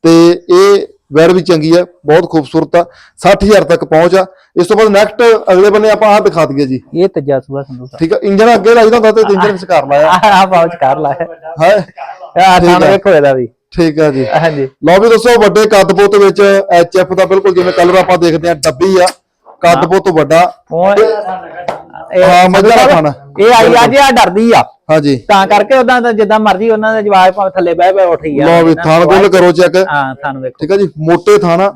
ਤੇ ਇਹ ਵੈੜ ਵੀ ਚੰਗੀ ਹੈ ਬਹੁਤ ਖੂਬਸੂਰਤ ਆ 60000 ਤੱਕ ਪਹੁੰਚ ਆ ਇਸ ਤੋਂ ਬਾਅਦ ਨੈਕਸਟ ਅਗਲੇ ਬੰਨੇ ਆਪਾਂ ਆਹ ਦਿਖਾ ਦਈਏ ਜੀ ਇਹ ਤੀਜਾ ਸੂਆ ਸਾਹਿਬ ਠੀਕ ਆ ਇੰਜਨ ਅੱਗੇ ਲਾਈਦਾ ਹੁੰਦਾ ਤੇ ਇੰਜਨ ਵਿੱਚ ਕਰ ਲਾਇਆ ਆਹ ਪਹੁੰਚ ਕਰ ਲਾਇਆ ਹੈ ਆ ਥਾਂ ਵੇਖੋ ਇਹਦਾ ਵੀ ਠੀਕ ਆ ਜੀ। ਹਾਂਜੀ। ਲਓ ਵੀ ਦੋਸਤੋ ਵੱਡੇ ਕੱਦ ਪੁੱਤ ਵਿੱਚ ਐਚਐਫ ਦਾ ਬਿਲਕੁਲ ਜਿਵੇਂ ਕਲਰ ਆਪਾਂ ਦੇਖਦੇ ਆ ਡੱਬੀ ਆ ਕੱਦ ਪੁੱਤ ਵੱਡਾ ਹਾਂ, ਮੱਝਾਂ ਦਾ ਖਾਣਾ। ਇਹ ਆਈ ਅੱਜ ਆ ਡਰਦੀ ਆ। ਹਾਂਜੀ। ਤਾਂ ਕਰਕੇ ਉਦਾਂ ਦਾ ਜਿੱਦਾਂ ਮਰਜ਼ੀ ਉਹਨਾਂ ਦੇ ਜਵਾਬ ਭਾਵੇਂ ਥੱਲੇ ਬਹਿ ਬਹਿ ਉੱਠ ਗਿਆ ਲਓ ਵੀ ਥਾਣ ਗੁੱਲ ਕਰੋ ਚੈੱਕ। ਹਾਂ ਥਾਣ ਵੇਖੋ। ਠੀਕ ਆ ਜੀ ਮੋਟੇ ਥਾਣਾ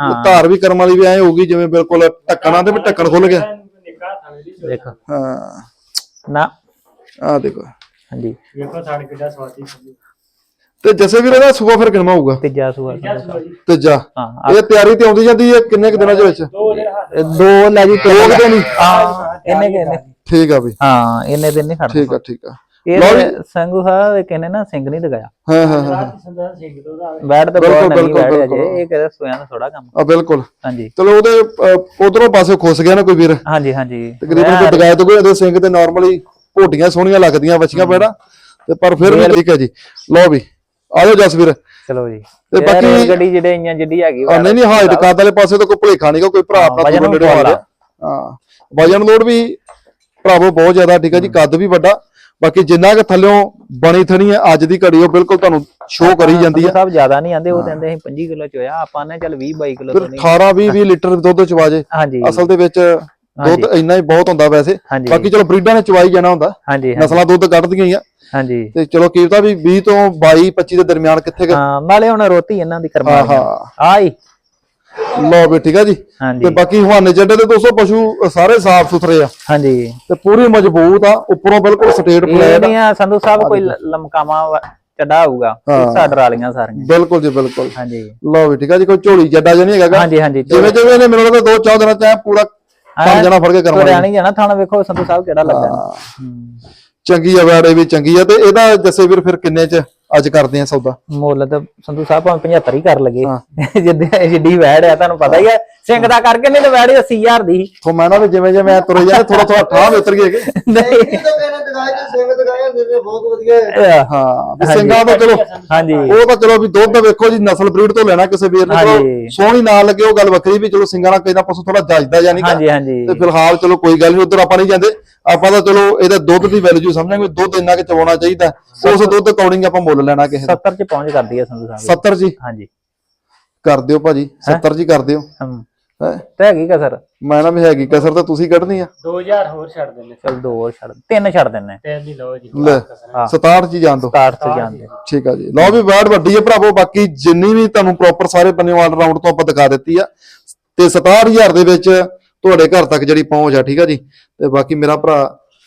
ਹਾਂ। ਧਾਰ ਵੀ ਕਰਮ ਵਾਲੀ ਵੀ ਐ ਹੋਊਗੀ ਜਿਵੇਂ ਬਿਲਕੁਲ ਢੱਕਣਾ ਤੇ ਵੀ ਢੱਕਣ ਖੁੱਲ ਗਿਆ ਦੇਖੋ। ਹਾਂ। ਨਾ। ਆ ਦੇਖੋ। ਹਾਂਜੀ। ਵੇਖੋ ਥਾਣ ਕਿੱਡਾ ਸਵਾਦੀ ਤੇ ਜਸੇ ਵੀਰ ਇਹਦਾ ਸੁਬਾ ਫਿਰ ਕਿੰਨਾ ਹੋਊਗਾ? ਤੀਜਾ ਸੂਆ ਜੀ। ਤੀਜਾ। ਹਾਂ ਇਹ ਤਿਆਰੀ ਤੇ ਆਉਂਦੀ ਜਾਂਦੀ ਹੈ ਕਿੰਨੇ ਕੁ ਦਿਨਾਂ ਦੇ ਵਿੱਚ? ਦੋ ਇਹ ਲੈ ਜੀ ਦੋ ਕੁ ਦਿਨ ਹੀ। ਹਾਂ ਇਹਨੇ ਠੀਕ ਆ ਬਈ ਹਾਂ ਇਹਨੇ ਦਿਨ ਨਹੀਂ ਖੜਨਾ। ਠੀਕ ਆ ਠੀਕ ਆ। ਇਹ ਸੰਗੂ ਸਾਹਿਬ ਕਹਿੰਦੇ ਨਾ ਸਿੰਘ ਨਹੀਂ ਲਗਾਇਆ। ਹਾਂ ਹਾਂ ਹਾਂ ਬੈਠ ਤੇ ਬਿਲਕੁਲ, ਬਹੁਤ ਨਹੀਂ ਬਿਲਕੁਲ, ਬੈਠ ਬਿਲਕੁਲ। ਅਜੇ ਇਹ ਕਹਿੰਦਾ ਸੋਇਆ ਦਾ ਥੋੜਾ ਕੰਮ। ਆ ਬਿਲਕੁਲ। ਹਾਂਜੀ। ਚਲੋ ਉਹਦੇ ਉਧਰੋਂ ਪਾਸੇ ਖੁੱਸ ਗਿਆ ਨਾ ਕੋਈ ਵੀਰ। ਹਾਂਜੀ ਹਾਂਜੀ। ਤਕਰੀਬਨ ਕੋਈ ਦਗਾਇਤ ਕੋਈ ਉਹਦੇ ਸਿੰਘ ਤੇ ਨਾਰਮਲੀ ਭੋਟੀਆਂ ਸੋਹਣੀਆਂ ਲੱਗਦੀਆਂ ਬੱਚੀਆਂ ਪੈੜਾ ਤੇ ਪਰ ਫਿਰ ਵੀ ਠੀਕ ਹੈ ਜੀ। ਲਓ ਵੀ। ਆਜੋ ਜਸਵੀਰ ਚਲੋ ਜੀ। ਤੇ ਬਾਕੀ- ਗੱਡੀ ਜਿਹੜੇ ਇੰਆਂ ਜਿੱਡੀ ਹੈਗੀ ਆ ਨਹੀਂ ਨਹੀਂ ਹਾਈਟ ਕਾਦ ਵਾਲੇ ਪਾਸੇ ਤੋਂ ਕੋਈ ਭੁਲੇਖਾ ਨਹੀਂਗਾ ਕੋਈ ਭਰਾ ਆਪਣਾ ਦੂਰੋਂ ਨੇੜੇ ਆ ਰਿਹਾ ਹਾਂ ਵਜਨ ਲੋਡ ਵੀ ਭਰਾਵੋ ਬਹੁਤ ਜ਼ਿਆਦਾ ਠੀਕ ਹੈ ਜੀ ਕੱਦ ਵੀ ਵੱਡਾ। ਬਾਕੀ ਜਿੰਨਾ ਕਿ ਥੱਲਿਓਂ ਬਣੀ ਥਣੀ ਹੈ ਅੱਜ ਦੀ ਘੜੀ ਉਹ ਬਿਲਕੁਲ ਤੁਹਾਨੂੰ ਸ਼ੋਅ ਕਰੀ ਜਾਂਦੀ ਹੈ। ਸਭ ਜ਼ਿਆਦਾ ਨਹੀਂ ਆਂਦੇ ਉਹ ਕਹਿੰਦੇ ਅਸੀਂ 25 ਕਿਲੋ ਚ ਹੋਇਆ ਆਪਾਂ ਨੇ ਚੱਲ 20 22 ਕਿਲੋ ਤੋਂ ਨਹੀਂ 18 20 20 ਲੀਟਰ ਦੁੱਧ ਚਵਾ ਜੇ ਹਾਂਜੀ। ਅਸਲ ਦੇ ਵਿੱਚ ਦੁੱਧ ਇੰਨਾ ਹੀ ਬਹੁਤ ਹੁੰਦਾ ਵੈਸੇ। ਬਾਕੀ ਚਲੋ ਬਰੀਡਾਂ ਨੇ ਚਵਾਈ ਜਾਣਾ ਹੁੰਦਾ। ਨਸਲਾਂ ਦੁੱਧ ਕੱਢਦੀਆਂ ਹੀ ਆ। ਹਾਂਜੀ। ਤੇ ਚਲੋ ਕੀਮਤਾਂ ਵੀ 20 ਤੋਂ 22 25 ਦੇ ਦਰਮਿਆਨ ਕਿੱਥੇ ਗਏ ਹਾਂ ਨਾਲੇ ਹੁਣ ਰੋਟੀ ਇਹਨਾਂ ਦੀ ਕਰਮਾ ਹਾਂ। ਆਈ ਲਓ ਵੀ ਠੀਕ ਆ ਜੀ। ਤੇ ਬਾਕੀ ਹਵਾਨੇ ਜੱਡੇ ਦੇ ਦੋਸਤੋ ਪਸ਼ੂ ਸਾਰੇ ਸਾਫ਼ ਸੁਥਰੇ ਆ। ਹਾਂਜੀ। ਤੇ ਪੂਰੀ ਮਜ਼ਬੂਤ ਆ ਉੱਪਰੋਂ ਬਿਲਕੁਲ ਸਟੇਟ ਪਲੇਟ ਨਹੀਂ ਆ ਸੰਧੂ ਸਾਹਿਬ ਕੋਈ ਲ- ਲਮਕਾਵਾਂ ਚੱਡਾ ਹੋਊਗਾ ਸਾਡ ਵਾਲੀਆਂ ਸਾਰੀਆਂ। ਬਿਲਕੁਲ ਜੀ ਬਿਲਕੁਲ। ਹਾਂਜੀ। ਲਓ ਵੀ ਠੀਕ ਆ ਜੀ ਕੋਈ ਝੋਲੀ ਜੱਡਾ ਜਿਹਾ ਨਹੀਂ ਹੈਗਾ। ਹਾਂਜੀ ਹਾਂਜੀ ਜਿਵੇਂ ਜਿਵੇਂ ਇਹਨੇ ਮੈਨੂੰ ਲੱਗਦਾ ਦੋ ਚੌ ਦਿਨਾਂ ਚ ਪੂਰਾ ਪੰਜ ਜਣਾ ਫੜ ਕੇ ਕਰਵਾ ਤੁਰਿਆ ਨਹੀਂ ਜਾਣਾ ਥਾਣਾ ਵੇਖੋ ਸੰਧੂ ਸਾਹਿਬ ਕਿਹੜਾ ਲੱਗਾ ਹੂੰ। ਚੰਗੀ ਆ ਵੈੜੇ ਵੀ ਚੰਗੀ ਆ। ਤੇ ਇਹਦਾ ਜੱਸੇ ਵੀਰ ਫਿਰ ਕਿੰਨੇ ਚ? ਅੱਜ ਕਰਦੇ ਆ ਸੌਦਾ। ਮੁੱਲ ਤਾਂ ਸੰਧੂ ਸਾਹਿਬ ਭਾਵੇਂ 75 ਹੀ ਕਰ ਲਗੇ। ਜਿੱਦੇ ਜਿੱਡੀ ਵੈੜ ਆ ਤੁਹਾਨੂੰ ਪਤਾ ਹੀ ਹੈ ਸਿੰਘ ਦਾ ਕਰਕੇ ਨਹੀਂ ਤੇ ਵੈੜ? 80000 ਦੀ। ਸੀ। ਤੋਂ ਮੈਂ ਨਾ ਜਿਵੇਂ ਜਿਵੇਂ ਤੁਰੇ ਜਾਂਦੇ ਥੋੜਾ ਥੋੜਾ ਠਾਹ ਉਤਰ ਗਏ ਕਿ ਨਹੀਂ ਹਾਂ। ਵੀ ਸਿੰਘਾਂ ਦਾ ਚਲੋ ਹਾਂਜੀ। ਉਹ ਤਾਂ ਚਲੋ ਵੀ ਦੁੱਧ ਵੇਖੋ ਜੀ ਨਸਲ ਬਰੀਡ ਤੋਂ ਲੈਣਾ ਕਿਸੇ ਵੀਰ ਨੇ। ਸੋਹਣੀ ਨਾ ਲੱਗੇ ਉਹ ਗੱਲ ਵੱਖਰੀ ਵੀ ਚਲੋ ਸਿੰਘਾਂ ਨਾਲ ਕਹਿੰਦਾ ਪਸ਼ੂ ਥੋੜਾ ਜੱਜਦਾ ਜਾਂ ਨਹੀਂ ਹਾਂਜੀ ਹਾਂਜੀ। ਤੇ ਫਿਲਹਾਲ ਚਲੋ ਕੋਈ ਗੱਲ ਨਹੀਂ ਉਧਰ ਆਪਾਂ ਨਹੀਂ ਜਾਂਦੇ। ਆਪਾਂ ਤਾਂ ਚਲੋ ਇਹਦੇ ਦੁੱਧ ਦੀ ਵੈਲਿਊ ਸਮਝਾਂਗੇ ਦੁੱਧ ਇੰਨਾ ਕਿ ਚਵਾਉਣਾ ਚਾਹੀਦਾ। ਉਸ ਦੁੱਧ ਅਕੋਰਡਿੰਗ ਆਪਾਂ ਮੁੱਲ ਲੈਣਾ ਕਿਸੇ ਦਾ? 70 ਚ ਪਹੁੰਚ ਕਰਦੀ ਹੈ ਸੰਧੂ ਸਾਹਿਬ 70 ਜੀ? ਹਾਂਜੀ। ਕਰ ਦਿਓ ਭਾਜੀ 70 ਜੀ ਕਰ ਦਿਓ। ਹਮ। ਹੈਂ। ਤੇ ਹੈਗੀ ਕਾ ਸਰ ਮੈਂ ਨਾ ਵੀ ਹੈਗੀ ਕਸਰ ਤਾਂ ਤੁਸੀਂ ਕੱਢਣੀ ਆ। 2000 ਹੋਰ ਛੱਡ ਦਿੰਦੇ ਚਲ ਦੋ ਹੋਰ ਛੱਡ ਤਿੰਨ ਛੱਡ ਦਿੰਨੇ ਤਿੰਨ ਦੀ ਲਓ ਜੀ। ਲੈ ਹਾਂ। 67 ਜੀ ਜਾਣ ਦੋ 67 ਚ ਜਾਂਦੇ ਠੀਕ ਆ ਜੀ। ਲਓ ਵੀ ਵੈਡ ਵੱਡੀ ਹੈ ਭਰਾਵੋ ਬਾਕੀ ਜਿੰਨੀ ਵੀ ਤੁਹਾਨੂੰ ਪ੍ਰੋਪਰ ਸਾਰੇ ਬੰਨਿਓ ਆਲ ਰਾਊਂਡ ਤੋਂ ਆਪਾਂ ਦਿਖਾ ਦਿੱਤੀ ਆ। ਤੇ 67000 ਦੇ ਵਿੱਚ ਤੁਹਾਡੇ ਘਰ ਤੱਕ ਜਿਹੜੀ ਪਹੁੰਚ ਆ ਠੀਕ ਆ ਜੀ। ਤੇ ਬਾਕੀ ਮੇਰਾ ਭਰਾ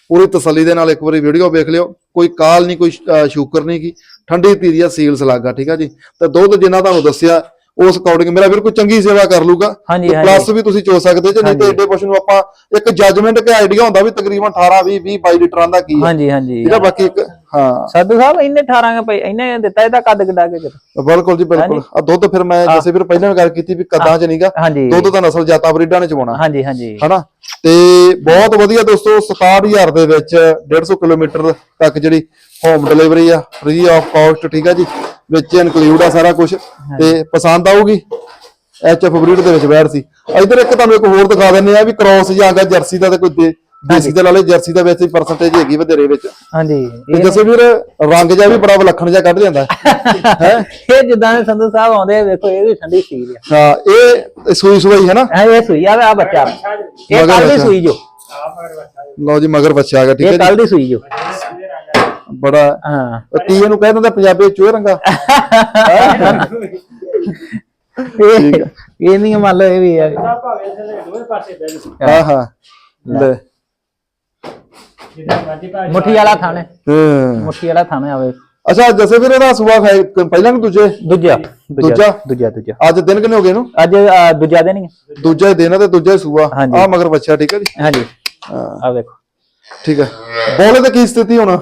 ਪੂਰੀ ਤਸੱਲੀ ਦੇ ਨਾਲ ਇੱਕ ਵਾਰੀ ਵੀਡੀਓ ਵੇਖ ਲਿਓ। ਕੋਈ ਕਾਲ ਨਹੀਂ ਕੋਈ ਸ਼ੂਕਰ ਨਹੀਂ ਕੀ ਠੰਡੀ ਧੀਰੀ ਆ ਸੀਲਸ ਲੱਗਾ ਠੀਕ ਆ ਜੀ? ਤੇ ਦੁੱਧ ਜਿੰਨਾ ਤੁਹਾਨੂੰ ਦੱਸਿਆ ਉਸ ਅਕੋਰਡਿੰਗ ਮੇਰਾ ਵੀਰ ਕੋਈ ਚੰਗੀ ਸੇਵਾ ਕਰ ਲੂਗਾ। ਹਾਂਜੀ ਪਲੱਸ ਹਾਂਜੀ। ਵੀ ਤੁਸੀਂ ਚੋ ਸਕਦੇ ਜੇ ਨਹੀਂ ਤੇ ਏਡੇ ਪਸ਼ੂ ਨੂੰ ਆਪਾਂ ਇੱਕ ਜੱਜਮੈਂਟ ਕੇ ਆਈਡੀਆ ਹੁੰਦਾ ਵੀ ਤਕਰੀਬਨ 18 20 20 22 ਲੀਟਰਾਂ ਦਾ ਕੀ ਹੈ ਹਾਂਜੀ ਹਾਂਜੀ। ਠੀਕ ਆ ਬਾਕੀ ਇੱਕ ਹਾਂ। ਸਾਧੂ ਸਾਹਿਬ ਇਹਨੇ 18 ਕੇ ਪਈ ਇਹਨੇ ਦਿੱਤਾ ਇਹਦਾ ਕੱਦ ਕਿੱਡਾ ਕੇ ਕਿਤੇ ਬਿਲਕੁਲ ਜੀ ਬਿਲਕੁਲ। ਆ ਦੁੱਧ ਫਿਰ ਮੈਂ ਜਿਵੇਂ ਫਿਰ ਪਹਿਲਾਂ ਵੀ ਗੱਲ ਕੀਤੀ ਵੀ ਕਦਾਂ ਚ ਨਹੀਂਗਾ ਹਾਂਜੀ। ਦੁੱਧ ਦਾ ਨਸਲ ਜਾਤਾ ਬਰੀਡਾਂ ਨੇ ਚਵਾਉਣਾ ਹਾਂਜੀ ਹਾਂਜੀ। ਹਨਾ? ਤੇ ਬਹੁਤ ਵਧੀਆ ਦੋਸਤੋ 67000 ਦੇ ਵਿੱਚ 150 ਕਿਲੋਮੀਟਰ ਤੱਕ ਜਿਹੜੀ ਹੋਮ ਡਿਲੀਵਰੀ ਆ ਫ੍ਰੀ ਆਫ ਕਾਸਟ ਠੀਕ ਆ ਜੀ? ਵਿੱਚ ਇਨਕਲੂਡ ਆ ਸਾਰਾ ਕੁਝ ਤੇ ਪਸੰਦ ਆਊਗੀ? ਐਚ ਐਫ ਬਰੀਡ ਦੇ ਵਿੱਚ ਬੈਠ ਸੀ। ਇਧਰ ਇੱਕ ਤੁਹਾਨੂੰ ਇੱਕ ਹੋਰ ਦਿਖਾ ਦਿੰਨੇ ਆ ਵੀ ਕ੍ਰੋਸ ਜਾਂਗਾ ਜਰਸੀ ਦਾ ਤੇ ਕੋਈ ਦੇ- ਦੇਸੀ ਦੇ ਲਾਲੇ ਜਰਸੀ ਦਾ ਵੈਸੇ ਪਰਸੈਂਟੇਜ ਹੈਗੀ ਵਧੇਰੇ ਵਿੱਚ। ਹਾਂਜੀ। ਤੇ ਜਸੇ ਵੀਰ ਰੰਗ ਜਿਹਾ ਵੀ ਬੜਾ ਵਿਲੱਖਣ ਜਿਹਾ ਕੱਢ ਜਾਂਦਾ ਹੈ? ਇਹ ਜਿੱਦਾਂ ਦੇ ਸੰਧੂ ਸਾਹਿਬ ਆਉਂਦੇ ਆ, ਵੇਖੋ ਇਹ ਵੀ ਠੰਡੀ ਸੀਲ ਆ। ਹਾਂ ਇਹ ਸੂਈ ਸੂਈ ਹੈ ਨਾ? ਹਾਂ ਇਹ ਸੂਈ ਆ ਆ ਬੱਚਾ। ਇਹ ਕੱਲ ਦੀ। ਸੂਈ ਜੋ। ਲਓ ਜੀ ਮਗਰ ਬੱਚਾ ਆ ਗਿਆ ਠੀਕ ਹੈ ਇਹ ਜੀ? ਕੱਲ ਦੀ ਸੂਈ ਜੋ। ਬੜਾ ਹਾਂ। ਉਹ ਕੀ ਇਹਨੂੰ ਕਹਿ ਦਿੰਦੇ ਪੰਜਾਬੀ ਚੂਹੇ ਰੰਗਾ। ਇਹ ਇਹ ਨਹੀਂ ਮੰਨ ਲਓ ਇਹ ਵੀ ਆ। ਦਾ ਭਾਵੇਂ ਥੱਲੇ ਦੋਵੇਂ ਪਾਸੇ ਬੈਠ ਹਾਂ। ਹਾਂ ਲੈ। ਜਿੱਦਾਂ ਮਰਜ਼ੀ ਭਾਵੇਂ ਮੁੱਠੀ ਵਾਲਾ ਥਾਣੇ। ਹੂੰ। ਮੁੱਠੀ ਵਾਲਾ ਥਾਣੇ ਆਵੇ। ਅੱਛਾ ਜਸੇ ਵੀਰ ਇਹਦਾ ਸੁਬਾ ਖਾਏ ਪਹਿਲਾਂ ਕਿ ਦੂਜੇ? ਦੂਜਾ ਦੂਜਾ? ਦੂਜਾ? ਦੂਜਾ ਅੱਜ ਦਿਨ ਕਿੰਨੇ ਹੋ ਗਏ ਇਹਨੂੰ? ਅੱਜ ਦੂਜਾ ਦਿਨ ਹੀ। ਦੂਜਾ ਹੀ ਦਿਨ ਆ ਤੇ ਦੂਜਾ ਹੀ ਸੂਆ। ਹਾਂਜੀ। ਆ ਮਗਰ ਬੱਚਾ ਠੀਕ ਹੈ ਜੀ? ਹਾਂਜੀ। ਹਾਂ। ਆ ਵੇਖੋ। ਠੀਕ ਹੈ ਬੋਲੇ ਤੇ ਕੀ ਸਥਿਤੀ ਹੁਣ?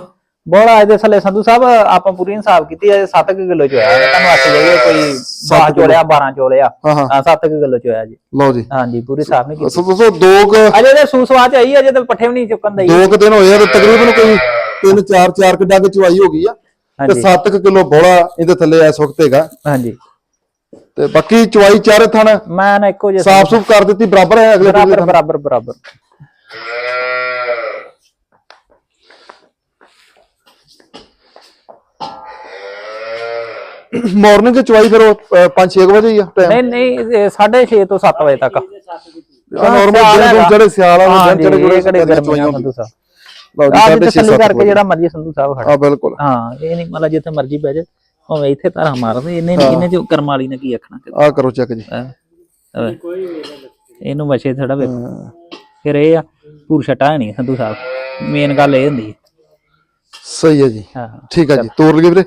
ਬੋਲਾ ਇਹਦੇ ਥੱਲੇ ਸੰਧੂ ਸਾਹਿਬ ਆਪਾਂ ਪੂਰੀ ਹਿਸਾਬ ਕੀਤੀ ਹੈ 7 ਕਿਲੋ ਚ ਹੋਇਆ ਤੁਹਾਨੂੰ ਅੱਛ ਜਾਈਏ ਕੋਈ 10 ਚੋਲਿਆ 12 ਚੋਲਿਆ। ਹਾਂ ਹਾਂ। ਹਾਂ 7 ਕਿਲੋ ਚ ਹੋਇਆ ਜੀ। ਲਓ ਜੀ। ਹਾਂਜੀ ਪੂਰੀ ਹਿਸਾਬ ਨਹੀਂ ਕੀਤੀ। ਅਸਲ ਦੋਸਤੋ ਦੋ ਕੁ ਅਜੇ ਤੇ ਸੂਸਵਾ ਚ ਆਈ ਅਜੇ ਤੇ ਪੱਠੇ ਵੀ ਨਹੀਂ ਚੁੱਕਣ ਦਈ। ਦੋ ਕੁ ਦਿਨ ਹੋਏ ਆ ਤੇ ਤਕਰੀਬਨ ਕੋਈ 3 4 4 ਕਿੱਡਾ ਕੇ ਚਵਾਈ ਹੋ ਗਈ ਆ। ਤੇ ਹਾਂਜੀ। 7 ਕਿਲੋ ਬੋਲਾ ਇਹਦੇ ਥੱਲੇ ਇਸ ਵਕਤ ਹੈਗਾ। ਹਾਂਜੀ। ਤੇ ਬਾਕੀ ਚਵਾਈ ਚਾਰੇ ਥਣ। ਮੈਂ ਨਾ ਇੱਕੋ ਜਿਹਾ ਸਾਫ਼ ਸੁਫ ਕਰ ਦਿੱਤੀ ਬਰਾਬਰ ਹੈ ਅਗਲੇ ਬਰਾਬਰ ਬਰਾਬਰ ਬਰਾਬਰ। ਮਾਰਨਿੰਗ ਚ ਚਵਾਈ ਫਿਰ 5-6 ਵਜੇ ਹੀ ਆ ਟਾਈਮ ਨਹੀਂ ਨਹੀਂ 6:30 ਤੋਂ 7 ਵਜੇ ਤੱਕ। ਨਾਰਮਲ ਜਿਹੜੇ ਸਿਆਲ ਵਾਲੇ ਦਿਨ ਜਿਹੜੇ ਗਰਮੀਆਂ ਸੰਧੂ ਸਾਹਿਬ। ਲਓ ਜੀ ਸੱਤ ਕਰਕੇ। ਜਿਹੜਾ ਮਰਜ਼ੀ ਸੰਧੂ ਸਾਹਿਬ ਖੜਾ ਹਾਂ ਬਿਲਕੁਲ। ਹਾਂ ਇਹ ਨਹੀਂ ਮਤਲਬ ਜਿੱਥੇ ਮਰਜ਼ੀ ਬਹਿ ਜਾ ਭਾਵੇਂ ਇੱਥੇ ਧਾਰਾ ਮਾਰਦੇ ਇਹਨੇ ਨਹੀਂ ਇਹਨੇ ਚ ਕਰਮ ਵਾਲੀ ਨੇ ਕੀ ਆਖਣਾ ਆ ਕਰੋ ਚੈੱਕ ਜੀ। ਇਹਨੂੰ ਵਛੇ ਥੋੜਾ ਵੇਖੋ। ਫਿਰ ਇਹ ਆ ਪੂਰ ਛਟਾ ਨਹੀਂ ਸੰਧੂ ਸਾਹਿਬ। ਮੇਨ ਗੱਲ ਇਹ ਹੁੰਦੀ ਸਹੀ ਹੈ ਜੀ। ਠੀਕ ਹੈ ਜੀ। ਤੋੜ ਲਈਏ ਵੀਰੇ।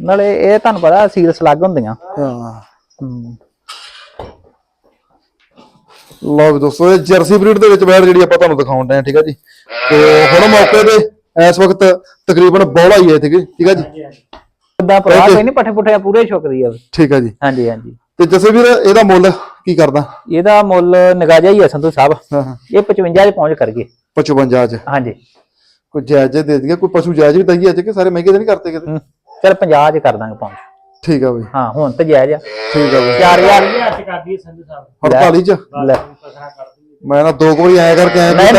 ਨਾਲੇ ਇਹ ਤੁਹਾਨੂੰ ਪਤਾ ਸੀਲ ਸਲੱਗ ਹੁੰਦੀਆਂ। ਹਾਂ। ਹੂੰ। ਲਓ ਵੀ ਦੋਸਤੋ ਇਹ ਜਰਸੀ ਬਰੀਡ ਦੇ ਵਿੱਚ ਬੈੜ ਜਿਹੜੀ ਆਪਾਂ ਤੁਹਾਨੂੰ ਦਿਖਾਉਣ ਡਏ ਆ ਠੀਕ ਹੈ ਜੀ? ਤੇ ਹੁਣ ਮੌਕੇ ਤੇ ਇਸ ਵਕਤ ਤਕਰੀਬਨ ਬੋਲਾ ਹੀ ਹੈ ਠੀਕ ਹੈ ਠੀਕ ਹੈ ਜੀ ਏਦਾਂ ਪਰਾ ਕੋਈ ਨਹੀਂ ਪੱਠੇ ਪੁੱਠੇ ਪੂਰੇ ਛੁਕਦੀ ਆ। ਠੀਕ ਹੈ ਜੀ। ਹਾਂਜੀ ਹਾਂਜੀ। ਤੇ ਜਸੇ ਵੀਰ ਇਹਦਾ ਮੁੱਲ ਕੀ ਕਰਦਾ? ਇਹਦਾ ਮੁੱਲ ਨਿਗਾਜਾ ਹੀ ਆ ਸੰਧੂ ਸਾਹਿਬ। ਹਾਂ ਹਾਂ। ਇਹ 55 ਚ ਪਹੁੰਚ ਕਰ ਗਏ। 55 ਚ। ਹਾਂਜੀ। ਕੋਈ ਜਾਇਜ਼ ਜਿਹੇ ਦੇ ਦਈਏ ਕੋਈ ਪਸ਼ੂ ਜਾਇਜ਼ ਵੀ ਦਈਏ ਅੱਜ ਕਿ ਸਾਰੇ ਮਹਿੰਗੇ ਤਾਂ ਨਹੀਂ ਕਰਤੇ ਕਿਤੇ। ਚੱਲ 50 ਚ ਕਰ ਦਾਂਗੇ ਪਹੁੰਚ ਠੀਕ ਆ ਬਈ। ਹਾਂ ਹੁਣ ਤੇ ਜਾਇਜ਼ ਆ। ਠੀਕ ਆ ਬਈ। 4000 ਹੱਥ ਕਰਦੀ ਸੰਧੂ ਸਾਹਿਬ 48 ਚ। ਲੈ। ਮੈਂ ਨਾ ਦੋ ਕੁ ਵਾਰੀ ਆਇਆ ਕਰਕੇ ਆਇਆ ਨਹੀਂ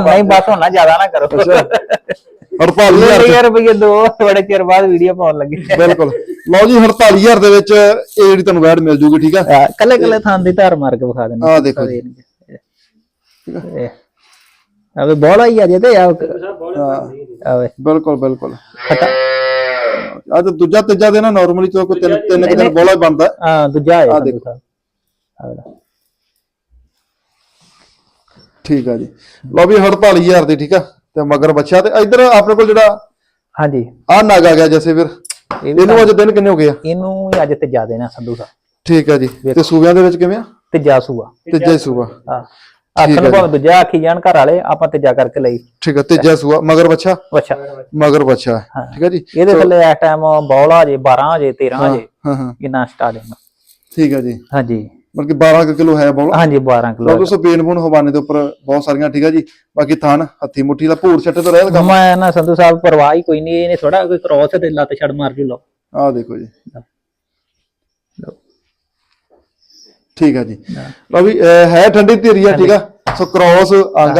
ਨਹੀਂ ਬਸ ਹੁਣ ਨਾ ਜ਼ਿਆਦਾ ਨਾ ਕਰੋ। 48000 ਯਾਰ ਰੁਪਏ ਦੋ ਬੜੇ ਚਿਰ ਬਾਅਦ ਵੀਡੀਓ ਪਾਉਣ ਲੱਗੀ। ਬਿਲਕੁਲ। ਲਓ ਜੀ 48000 ਦੇ ਵਿੱਚ ਇਹ ਜਿਹੜੀ ਤੁਹਾਨੂੰ ਵੈਡ ਮਿਲ ਜੂਗੀ ਠੀਕ ਆ? ਕੱਲੇ ਕੱਲੇ ਥਾਂ ਦੀ ਧਾਰ ਮਾਰ ਕੇ ਵਿਖਾ ਦੇਣੀ ਆਹ ਦੇਖੋ ਜੀ। ਹੀ ਆ ਤੇ ਆ ਸਾਹਿਬ ਬਹੁਤ ਕਰਦੀ ਹੈ ਆਵੇ। ਬਿਲਕੁਲ ਬਿਲਕੁਲ। ਖਟਾ। ਅੱਜ ਦੂਜਾ ਤੀਜਾ ਦਿਨ ਨਾਰਮਲੀ ਤੋਂ ਕੋਈ ਤਿੰਨ ਤਿੰਨ ਕੁ ਦਿਨ ਬੋਲਾ ਹੀ ਬਣਦਾ। ਆ ਦੂਜਾ ਹੈ ਸੰਧੂ ਦੇਖੋ। ਠੀਕ ਆ ਜੀ। ਲਓ ਵੀ 48000 ਦੀ ਠੀਕ ਆ? ਤੇ ਮਗਰ ਬੱਚਾ ਤੇ ਇੱਧਰ ਆਪਣੇ ਕੋਲ ਜਿਹੜਾ ਹਾਂਜੀ। ਆ ਨਗ ਆ ਗਿਆ ਜੈਸੇ ਵੀਰ ਇਹ ਵੀ ਇਹਨੂੰ ਅੱਜ ਦਿਨ ਕਿੰਨੇ ਹੋ ਗਏ ਆ? ਇਹਨੂੰ ਹੀ ਅੱਜ ਤੇ ਜਾ ਦੇਣਾ ਸੰਧੂ ਸਾਹਿਬ। ਠੀਕ ਆ ਜੀ। ਤੇ ਸੂਬਿਆਂ ਦੇ ਵਿੱਚ ਕਿਵੇਂ ਆ? ਤੇ ਜਾਸੂਆ ਤੀਜਾ ਹੀ ਸੂਬਾ ਆ ਆਖਣ ਭਾਵੇਂ ਦੂਜਾ ਆਖੀ ਜਾਣ ਘਰ ਵਾਲੇ ਆਪਾਂ ਤੀਜਾ ਕਰਕੇ ਲਈ। ਠੀਕ ਆ ਤੀਜਾ ਸੂਆ ਮਗਰ ਬੱਚਾ? ਅੱਛਾ ਮਗਰ ਬੱਚਾ ਠੀਕ ਆ ਜੀ। ਇਹਦੇ ਥੱਲੇ ਇਸ ਟਾਈਮ ਬੌਲਾ ਜੇ 12 ਜੇ 13 ਜੇ ਹਾਂ ਹਾਂ। ਕਿੰਨਾ ਸਟਾਰਟਿੰਗ ਠੀਕ ਆ ਜੀ। ਹਾਂਜੀ। ਬਲਕਿ 12 ਕਿਲੋ ਹੈ ਬੋਲਾ। ਹਾਂਜੀ 12 ਲਓ ਕਿਲੋ ਦੋਸਤੋ ਬੇਨ ਬੂਨ ਹਵਾਨੇ ਦੇ ਉੱਪਰ ਬਹੁਤ ਸਾਰੀਆਂ ਠੀਕ ਆ ਜੀ। ਬਾਕੀ ਥਾਨ ਹੱਥੀ ਮੁੱਠੀ ਦਾ ਭੂਰ ਛੱਟੇ ਤੋਂ ਰਹਿ ਕੰਮ। ਮੈਂ ਨਾ ਸੰਧੂ ਸਾਹਿਬ ਪਰਵਾਹ ਹੀ ਕੋਈ ਨਹੀਂ ਇਹਨੇ ਥੋੜਾ ਕੋਈ ਕ੍ਰੋਸ ਤੇ ਲੱਤ ਛੜ ਮਾਰ ਜੂ ਲੋ ਆਹ ਦੇਖੋ ਜੀ। ਠੀਕ ਆ ਜੀ। ਲਓ ਵੀ ਅਹ ਹੈ ਠੰਡੀ ਧੀਰੀ ਆ ਠੀਕ ਆ? ਸੋ ਕ੍ਰੋਸ ਅੰਗ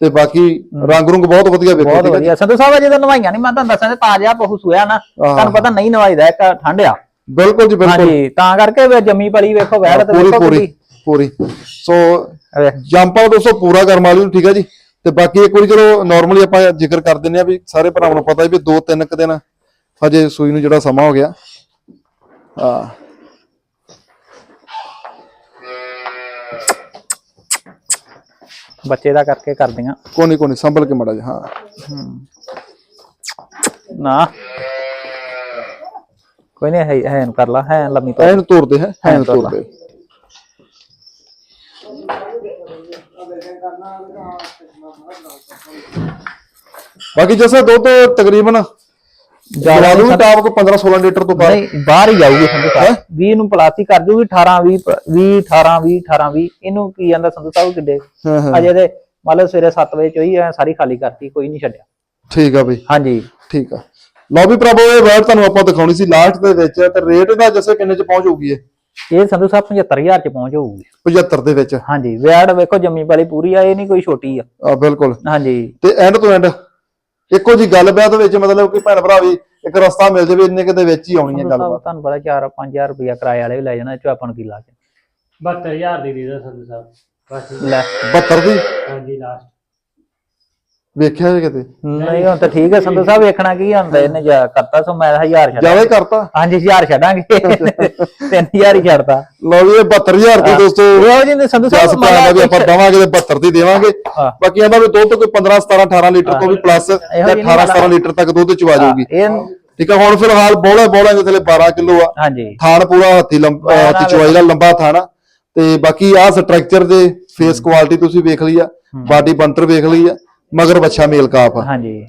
ਤੇ ਬਾਕੀ ਰੰਗ ਰੁੰਗ ਬਹੁਤ ਵਧੀਆ ਵੇਖੋ ਬਹੁਤ ਠੀਕ ਆ ਵਧੀਆ। ਸੰਧੂ ਸਾਹਿਬ ਅਜੇ ਤਾਂ ਨਵਾਈਆਂ ਨਹੀਂ ਮੈਂ ਤੁਹਾਨੂੰ ਦੱਸਾਂ ਤੇ ਤਾਜ਼ਾ ਪਹੂ ਸੂਇਆ ਨਾ। ਤੁਹਾਨੂੰ ਪਤਾ ਨਹੀਂ ਨਵਾਈਦਾ ਇੱਕ ਠੰਡ ਆ। ਬਿਲਕੁਲ ਜੀ ਬਿਲਕੁਲ। ਹਾਂਜੀ ਤਾਂ ਕਰਕੇ ਵੀ ਜੰਮੀ ਪਲੀ ਵੇਖੋ ਵੈੜ ਤੇ ਪੂਰੀ ਵੇਖੋ ਪੂਰੀ ਕਿੱਡੀ। ਪੂਰੀ। ਸੋ ਜੰਪਾ ਦੋਸਤੋ ਪੂਰਾ ਕਰਮ ਵਾਲੀ ਨੂੰ ਠੀਕ ਆ ਜੀ। ਤੇ ਬਾਕੀ ਇੱਕ ਵਾਰੀ ਚਲੋ ਨਾਰਮਲੀ ਆਪਾਂ ਜ਼ਿਕਰ ਕਰ ਦਿੰਨੇ ਆ ਵੀ ਸਾਰੇ ਭਰਾਵਾਂ ਨੂੰ ਪਤਾ ਹੈ ਵੀ ਦੋ ਤਿੰਨ ਕੁ ਦਿਨ ਹਜੇ ਸੂਈ ਨੂੰ ਜਿਹੜਾ ਸਮਾਂ ਹੋ ਗਿਆ। ਹਾਂ ਬੱਚੇ ਦਾ ਕਰਕੇ ਕਰਦੀਆਂ। ਕੋਨੀ ਕੋਨੀ ਸੰਭਲ ਕੇ ਮੜਾ ਜਾ ਹਾਂ। ਨਾ। ਕੋਈ ਨਹੀਂ ਹੈ ਹੈ ਨੂੰ ਕਰ ਲਾ ਹੈ ਲੰਮੀ ਤੋਂ ਐਨ ਤੋਰਦੇ ਹੈ ਐਨ ਤੋਰ ਲਾ। ਤੋਰਦੇ ਬਾਕੀ ਜੈਸਾ ਦੁੱਧ ਤਕਰੀਬਨ ਜ਼ਿਆਦਾ ਨੂੰ ਟਾਪ ਕੋ 15 16 ਲੀਟਰ ਤੋਂ ਬਾਅਦ। ਨਹੀਂ ਬਾਹਰ ਹੀ ਜਾਊਗੀ ਸੰਧੂ ਸਾਹਿਬ 20 ਨੂੰ ਪਲਾਸੀ ਕਰ ਜੂਗੀ 18 20 20 18 20 18 20 ਇਹਨੂੰ ਕੀ ਜਾਂਦਾ ਸੰਧੂ ਸਾਹਿਬ ਕਿੱਡੇ? ਅਜੇ ਤੇ ਮੰਨ ਲਓ ਸਵੇਰੇ 7 ਵਜੇ ਚੋਈ ਐ ਸਾਰੀ ਖਾਲੀ ਕਰਤੀ ਕੋਈ ਨਹੀਂ ਛੱਡਿਆ। ਠੀਕ ਆ ਬਈ। ਹਾਂਜੀ। ਠੀਕ ਆ। ਲਓ ਵੀ ਪ੍ਰਭੂ ਇਹ ਵਰਡ ਤੁਹਾਨੂੰ ਆਪਾਂ ਦਿਖਾਉਣੀ ਸੀ ਲਾਸਟ ਦੇ ਵਿੱਚ ਤੇ ਰੇਟ ਦਾ ਜੱਸੇ ਕਿੰਨੇ ਚ ਪਹੁੰਚ ਹੋਊਗੀ ਇਹ? ਇਹ ਸੰਧੂ ਸਾਹਿਬ 75000 ਚ ਪਹੁੰਚ ਹੋਊਗੀ 75 ਦੇ ਵਿੱਚ। ਹਾਂਜੀ ਵਿਆੜ ਵੇਖੋ ਜੰਮੀ ਵਾਲੀ ਪੂਰੀ ਆ ਇਹ ਨਹੀਂ ਕੋਈ ਛੋਟੀ ਆ। ਆ ਬਿਲਕੁਲ। ਹਾਂਜੀ। ਤੇ ਐਂਡ ਤੋਂ ਐਂਡ ਇੱਕੋ ਜੀ ਗੱਲਬਾਤ ਵਿੱਚ ਮਤਲਬ ਕਿ ਭੈਣ ਭਰਾ ਵੀ ਇੱਕ ਰਸਤਾ ਮਿਲ ਜਾਵੇ ਇੰਨੇ ਕਿਤੇ ਵਿੱਚ ਹੀ ਆਉਣੀ ਹੈ ਗੱਲਬਾਤ। ਤੁਹਾਨੂੰ ਪਤਾ 4-5000 ਰੁਪਇਆ ਕਿਰਾਏ ਵਾਲੇ ਵੀ ਲੈ ਜਾਣਾ ਇਹ ਚੋਂ ਆਪਾਂ ਨੂੰ ਕੀ ਲਾ ਕੇ 72000 ਦੀ ਦੇ ਦੋ ਸੰਧੂ ਸਾਹਿਬ ਬਸ। ਲੈ। 72 ਦੀ? ਹਾਂਜੀ ਲਾਸਟ ਵੇਖਿਆ ਜੇ ਕਿਤੇ? ਨਹੀਂ ਹੁਣ ਤਾਂ ਠੀਕ ਹੈ ਸੰਧੂ ਸਾਹਿਬ ਵੇਖਣਾ ਕੀ ਹੁੰਦਾ ਇਹਨੇ ਜਾ ਕਰਤਾ ਸੋ ਮੈਂ 1000 ਛੱਡ ਹੀ ਕਰਤਾ। ਹਾਂਜੀ 1000 ਛੱਡਾਂਗੇ। 3000 ਹੀ ਛੱਡਤਾ। ਲਓ ਵੀ ਇਹ 72000 ਦੀ ਦੋਸਤੋ। ਇਹੋ ਜਿਹੇ ਨੇ ਸੰਧੂ ਸਾਹਿਬ ਵੀ ਆਪਾਂ ਦਵਾਂਗੇ ਤੇ 72 ਦੀ ਦੇਵਾਂਗੇ। ਹਾਂ। ਬਾਕੀ ਇਹਦਾ ਵੀ ਦੁੱਧ ਕੋਈ 15 17 18 ਲੀਟਰ ਤੋਂ ਵੀ ਪਲੱਸ ਇਹੋ ਜਾਂ ਜਿਹੀ 18 ਨਹੀਂ 17 ਲੀਟਰ ਤੱਕ ਦੁੱਧ ਚਵਾ ਜਾਊਗੀ ਇਹ ਠੀਕ ਆ ਹੁਣ ਫਿਲਹਾਲ ਬੋਲੇ ਬੋਲੇ ਦੇ ਥੱਲੇ 12 ਕਿਲੋ ਆ। ਹਾਂਜੀ। ਥਾਣ ਪੂਰਾ ਹੱਥੀ ਲੰਬਾ ਹੱਥੀ ਚਵਾਈ ਦਾ ਲੰਬਾ ਥਾਣ ਤੇ ਬਾਕੀ ਆ ਸਟਰਕਚਰ ਦੇ ਫੇਸ ਕੁਆਲਿਟੀ ਤੁਸੀਂ ਵੇਖ ਲਈ ਆ। ਬਾਡੀ ਬੰਤਰ ਵੇਖ ਲਈ ਆ। ਮਗਰ ਬੱਚਾ ਮੇਲ ਕਾਪ। ਹਾਂਜੀ।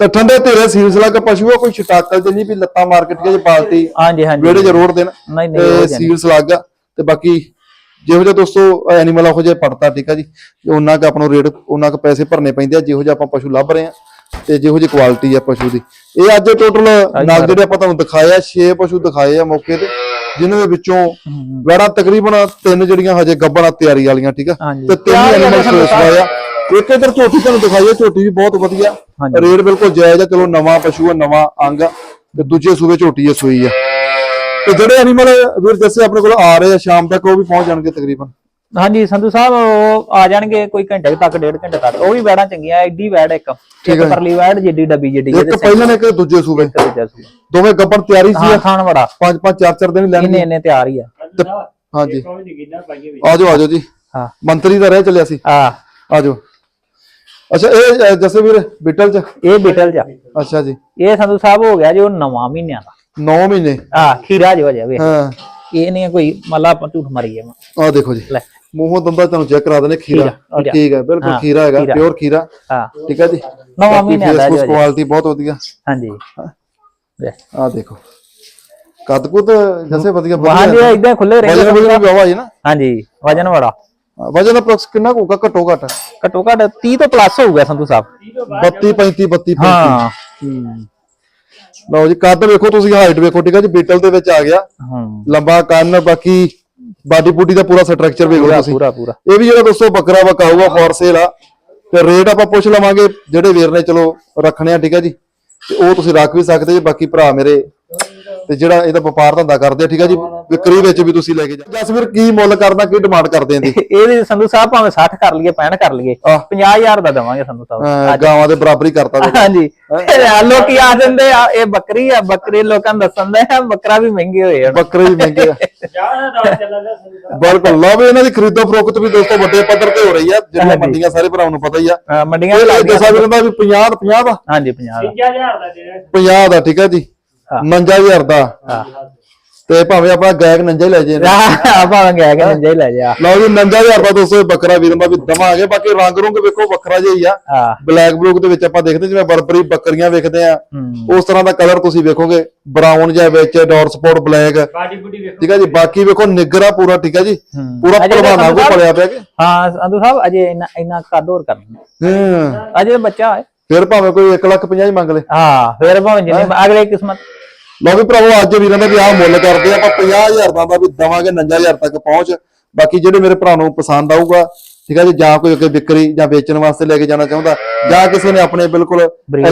ਤੇ ਠੰਡੇ ਧੀਰੇ ਸੀਲਸ ਲੱਗ ਪਸ਼ੂ ਆ ਕੋਈ ਛਟਾਕਲ ਤੇ ਨਹੀਂ ਵੀ ਲੱਤਾਂ ਮਾਰ ਕੇ ਜੇ ਬਾਲਟੀ ਹਾਂਜੀ ਹਾਂਜੀ। ਵਿਹੜੇ 'ਚ ਰੋੜ ਦੇਣ ਨਹੀਂ ਨਹੀਂ ਉਹ ਤੇ ਬਾਕੀ ਜਿਹੋ ਜਿਹਾ ਦੋਸਤੋ ਐਨੀਮਲ ਉਹੋ ਜਿਹਾ ਪੜਤਾ ਠੀਕ ਆ ਜੀ। ਉਹਨਾਂ ਕ ਆਪਾਂ ਨੂੰ ਰੇਟ ਉਹਨਾਂ ਕ ਪੈਸੇ ਭਰਨੇ ਪੈਂਦੇ ਆ ਜਿਹੋ ਜਿਹਾ ਆਪਾਂ ਪਸ਼ੂ ਲੱਭ ਰਹੇ ਆ। ਤੇ ਜਿਹੋ ਜਿਹੀ ਕੁਆਲਿਟੀ ਆ ਪਸ਼ੂ ਦੀ। ਇਹ ਅੱਜ ਟੋਟਲ ਨਾਗ ਜਿਹੜੇ ਆਪਾਂ ਤੁਹਾਨੂੰ ਦਿਖਾਏ ਆ 6 ਪਸ਼ੂ ਦਿਖਾਏ ਆ ਮੌਕੇ ਤੇ ਜਿਨ੍ਹਾਂ ਦੇ ਵਿੱਚੋਂ ਵੜਾ ਤਕਰੀਬਨ ਤਿੰਨ ਜਿਹੜੀਆਂ ਹਜੇ ਗੱਬਣਾ ਤਿਆਰੀ ਵਾਲੀਆਂ ਠੀਕ ਆ। ਤੇ ਤਿੰਨ ਐਨੀਮਲ ਸਾਨੂੰ ਸੋਏ ਆ। ਇੱਕ ਇਧਰ ਝੋਟੀ ਤੁਹਾਨੂੰ ਦਿਖਾਈ ਆ ਝੋਟੀ ਵੀ ਬਹੁਤ ਵਧੀਆ। ਰੇਟ ਬਿਲਕੁਲ ਜਾਇਜ਼ ਆ ਚਲੋ ਨਵਾਂ ਪਸ਼ੂ ਆ ਨਵਾਂ ਅੰਗ ਆ ਤੇ ਦੂਜੇ ਸੂਬੇ ਝੋਟੀ ਆ ਸੂਈ ਆ ਤੇ ਜਿਹੜੇ ਐਨੀਮਲ ਵੀਰ ਦੱਸੇ ਆਪਣੇ ਕੋਲ ਆ ਰਹੇ ਆ ਸ਼ਾਮ ਤੱਕ ਉਹ ਵੀ ਪਹੁੰਚ ਜਾਣਗੇ ਤਕਰੀਬਨ। ਹਾਂਜੀ ਸੰਧੂ ਸਾਹਿਬ ਉਹ ਆ ਜਾਣਗੇ ਕੋਈ ਘੰਟੇ ਤੱਕ ਡੇਢ ਘੰਟੇ ਤੱਕ। ਉਹ ਵੀ ਵੈੜਾਂ ਚੰਗੀਆਂ ਐਡੀ ਵੈੜ ਇੱਕ। ਇੱਕ ਹੈ। ਪਰਲੀ ਵੈੜ ਜਿੱਡੀ ਡੱਬੀ ਜਿੱਡੀ ਇੱਕ ਪਹਿਲਾਂ ਨੇ ਇੱਕ ਦੂਜੇ ਸੂਬੇ? ਦੋਵੇਂ ਗੱਬਣ ਤਿਆਰੀ ਸੀ? ਹਾਂ ਖਾਣ ਵੜਾ ਪੰਜ ਪੰਜ ਚਾਰ ਚਾਰ ਦਿਨ ਲੈਣਗੇ। ਇਹਨੇ ਤਿਆਰ ਹੀ ਆ। ਹਾਂਜੀ। ਆਜੋ ਆਜੋ ਜੀ। ਹਾਂ। ਮੰਤਰੀ ਦਾ ਰਹਿ ਚੱਲਿਆ ਸੀ। ਆ ਆਜੋ। ਅੱਛਾ ਇਹ ਜੱਸੇ ਵੀਰ ਬਿੱਟਲ ਚ? ਇਹ ਬਿਟਲ ਜਾ ਅੱਛਾ ਜੀ। ਇਹ ਸੰਧੂ ਸਾਹਿਬ ਹੋ ਗਿਆ ਜੋ ਨਵਾਂ ਮਹੀਨਿਆਂ ਦਾ। 9 ਮਹੀਨੇ? ਆ ਖੀਰਾ ਜੋ ਵਜੇ ਵੇ ਹਾਂ। ਇਹ ਨਹੀਂ ਕੋਈ ਮੱਲਾ ਆਪਾਂ ਝੂਠ ਮਾਰੀਏ ਆ ਦੇਖੋ ਜੀ। ਲੈ। ਮੂੰਹੋਂ ਦੰਦਾ ਤੁਹਾਨੂੰ ਚੈੱਕ ਕਰਾ ਦਨੇ ਖੀਰਾ। ਠੀਕ ਹੈ ਬਿਲਕੁਲ ਹਾਂ, ਖੀਰਾ ਹੈਗਾ ਖੀਰਾ। ਪਿਓਰ ਖੀਰਾ। ਹਾਂ। ਠੀਕ ਹੈ ਜੀ। ਨਵਾਂ ਮਹੀਨਿਆਂ ਦਾ ਜੋ। ਕੁਆਲਿਟੀ ਬਹੁਤ ਵਧੀਆ। ਹਾਂਜੀ। ਲੈ। ਆ ਦੇਖੋ। ਕੱਦ ਕੁੱਦ ਜੱਸੇ ਵਧੀਆ ਵਾਹਾਂ ਜੀ ਇਦਾਂ ਖੁੱਲੇ ਰਹਿੰਦੇ ਵਜਨ ਵਜਨ ਵੀ ਵਾਵਾ ਜੀ ਨਾ। ਹਾਂਜੀ ਵਜਨ ਬੜਾ ਵਜਨ ਅਪਰੋਕਸ ਕਿੰਨਾ ਕੁ ਹੋਊਗਾ? ਘੱਟੋ ਘੱਟ। ਘੱਟੋ ਘੱਟ 30 ਤੋਂ ਪਲੱਸ ਹੋਊਗਾ ਸੰਧੂ ਸਾਹਿਬ। 32 35 32 35 ਹਾਂ। ਲਓ ਜੀ ਕੱਦ ਵੇਖੋ ਤੁਸੀਂ ਹਾਈਟ ਵੇਖੋ ਠੀਕ ਹੈ ਜੀ? ਬੀਟਲ ਦੇ ਵਿੱਚ ਆ ਗਿਆ। ਹਾਂ। ਲੰਬਾ ਕੰਨ ਬਾਕੀ ਬਾਡੀ ਬੂਡੀ ਦਾ ਪੂਰਾ ਸਟਰਕਚਰ ਵੇਖ ਲਓ ਤੁਸੀਂ। ਪੂਰਾ ਪੂਰਾ। ਇਹ ਵੀ ਜਿਹੜਾ ਦੋਸਤੋ ਬੱਕਰਾ ਵਕਾਊਗਾ ਫੋਰ ਸੇਲ ਆ ਤੇ ਰੇਟ ਆਪਾਂ ਪੁੱਛ ਲਵਾਂਗੇ ਜਿਹੜੇ ਵੀਰ ਨੇ ਚਲੋ ਰੱਖਣੇ ਆ ਠੀਕ ਹੈ ਜੀ? ਤੇ ਉਹ ਤੁਸੀਂ ਰੱਖ ਵੀ ਸਕਦੇ ਜੀ ਬਾਕੀ ਭਰਾ ਮੇਰੇ। ਤੇ ਜਿਹੜਾ ਇਹਦਾ ਵਪਾਰ ਧੰਦਾ ਕਰਦੇ ਆ ਠੀਕ ਹੈ ਜੀ? ਵਿਕਰੀ ਵਿੱਚ ਵੀ ਤੁਸੀਂ ਲੈ ਕੇ ਜਾ ਜਸਵੀਰ ਕੀ ਮੁੱਲ ਕਰਨਾ ਕੀ ਡਿਮਾਂਡ ਕਰਦੇ ਆਂ ਦੀ ਇਹਦੇ ਸੰਧੂ ਸਾਹਿਬ ਭਾਵੇਂ 60 ਕਰ ਲਈਏ 65 ਕਰ ਲਈਏ ਆਹ। 50000 ਦਾ ਦੇਵਾਂਗੇ ਸੰਧੂ ਸਾਹਿਬ। ਗਾਵਾਂ ਦੇ ਬਰਾਬਰ ਹੀ ਕਰਤਾ ਹਾਂਜੀ। ਲੋਕੀ ਆ ਦਿੰਦੇ ਆ ਇਹ ਬੱਕਰੀ ਆ ਬੱਕਰੀ ਲੋਕਾਂ ਨੂੰ ਦੱਸਣ ਦੇ ਆ ਬੱਕਰਾ ਵੀ ਮਹਿੰਗੇ ਹੋਏ ਆ। ਬੱਕਰੇ ਵੀ ਮਹਿੰਗੇ ਆ। ਜਾ ਦਾ ਚੱਲਦਾ ਸੰਧੂ ਸਾਹਿਬ। ਬਿਲਕੁਲ। ਲਓ ਵੀ ਇਹਨਾਂ ਦੀ ਖਰੀਦੋ ਫਰੋਖਤ ਵੀ ਦੋਸਤੋ ਵੱਡੇ ਪੱਧਰ ਤੇ ਹੋ ਰਹੀ ਆ ਜਿਹੜੀਆਂ ਮੰਡੀਆਂ ਸਾਰੇ ਭਰਾਵਾਂ ਨੂੰ ਪਤਾ ਹੀ ਆ। ਮੰਡੀਆਂ ਇਹ ਚ ਲੱਗ ਜਸਾ ਵੀਰ ਦਾ ਵੀ 50 50 ਦਾ? ਹਾਂਜੀ 50 ਦਾ। 50000 ਦਾ ਦੇ ਰਿਹਾ 50 ਦਾ ਠੀਕ ਹੈ ਜੀ। ਹਾਂ। 59000 ਦਾ। ਹਾਂ। ਤੇ ਭਾਵੇਂ ਆਪਣਾ ਗਾਇਕ ਨੰਜਾ ਹੀ ਲੈ ਜੇ ਆ ਭਾਵੇਂ ਗਿਆ ਕਿ ਨੰਜਾ ਹੀ ਲੈ ਜਾ ਲਓ ਜੀ 59000 ਦਾ ਦੋਸਤੋ ਇਹ ਬੱਕਰਾ ਵੀਰਾਂ ਦਾ ਵੀ ਦਵਾਂਗੇ। ਬਾਕੀ ਰੰਗ ਰੁੰਗ ਵੇਖੋ ਵੱਖਰਾ ਜਿਹਾ ਹੀ ਆ। ਬਲੈਕ ਬਲੂਕ ਦੇ ਵਿੱਚ ਆਪਾਂ ਦੇਖਦੇ ਜਿਵੇਂ ਬਰਬਰੀ ਬੱਕਰੀਆਂ ਵੇਖਦੇ ਆ ਉਸ ਤਰ੍ਹਾਂ ਦਾ ਕਲਰ ਤੁਸੀਂ ਵੇਖੋਗੇ। ਬਰਾਊਨ ਜਿਹਾ ਵਿੱਚ ਡਾਟ ਸਪੌਟ ਬਲੈਕ ਠੀਕ ਹੈ ਜੀ ਬਾਕੀ ਵੇਖੋ ਨਿੱਗਰਾ ਪੂਰਾ ਠੀਕ ਹੈ ਜੀ। ਪੂਰਾ ਭਲਵਾਨਾ ਕੋ ਪਲਿਆ ਪਿਆ ਕਿ? ਹਾਂ ਸੰਧੂ ਸਾਹਿਬ ਅਜੇ ਇੰਨਾ ਇੰਨਾ ਕੱਦ ਹੋਰ ਕਰਨਾ। ਹੂੰ। ਅਜੇ ਬੱਚਾ ਹੈ। ਫਿਰ ਭਾਵੇਂ ਕੋਈ 1 ਲੱਖ 50 ਹੀ ਮੰਗ ਲੇ। ਹਾਂ ਫਿਰ ਭਾਵੇਂ ਜਿੰਨੇ ਅਗਲੇ ਕਿਸਮਤ ਲਓ ਵੀ ਭਰਾਵੋ ਅੱਜ ਵੀਰਾਂ ਦਾ ਵੀ ਆਹ ਮੁੱਲ ਕਰਦੇ ਆਪਾਂ 50000 ਦਾ ਵੀ ਦਵਾਂਗੇ 59000 ਤੱਕ ਪਹੁੰਚ। ਬਾਕੀ ਜਿਹੜੇ ਮੇਰੇ ਭਰਾ ਨੂੰ ਪਸੰਦ ਆਊਗਾ ਠੀਕ ਹੈ ਜੀ ਜਾਂ ਕੋਈ ਅੱਗੇ ਵਿਕਰੀ ਜਾਂ ਵੇਚਣ ਵਾਸਤੇ ਲੈ ਕੇ ਜਾਣਾ ਚਾਹੁੰਦਾ ਜਾਂ ਕਿਸੇ ਨੇ ਆਪਣੇ ਬਿਲਕੁਲ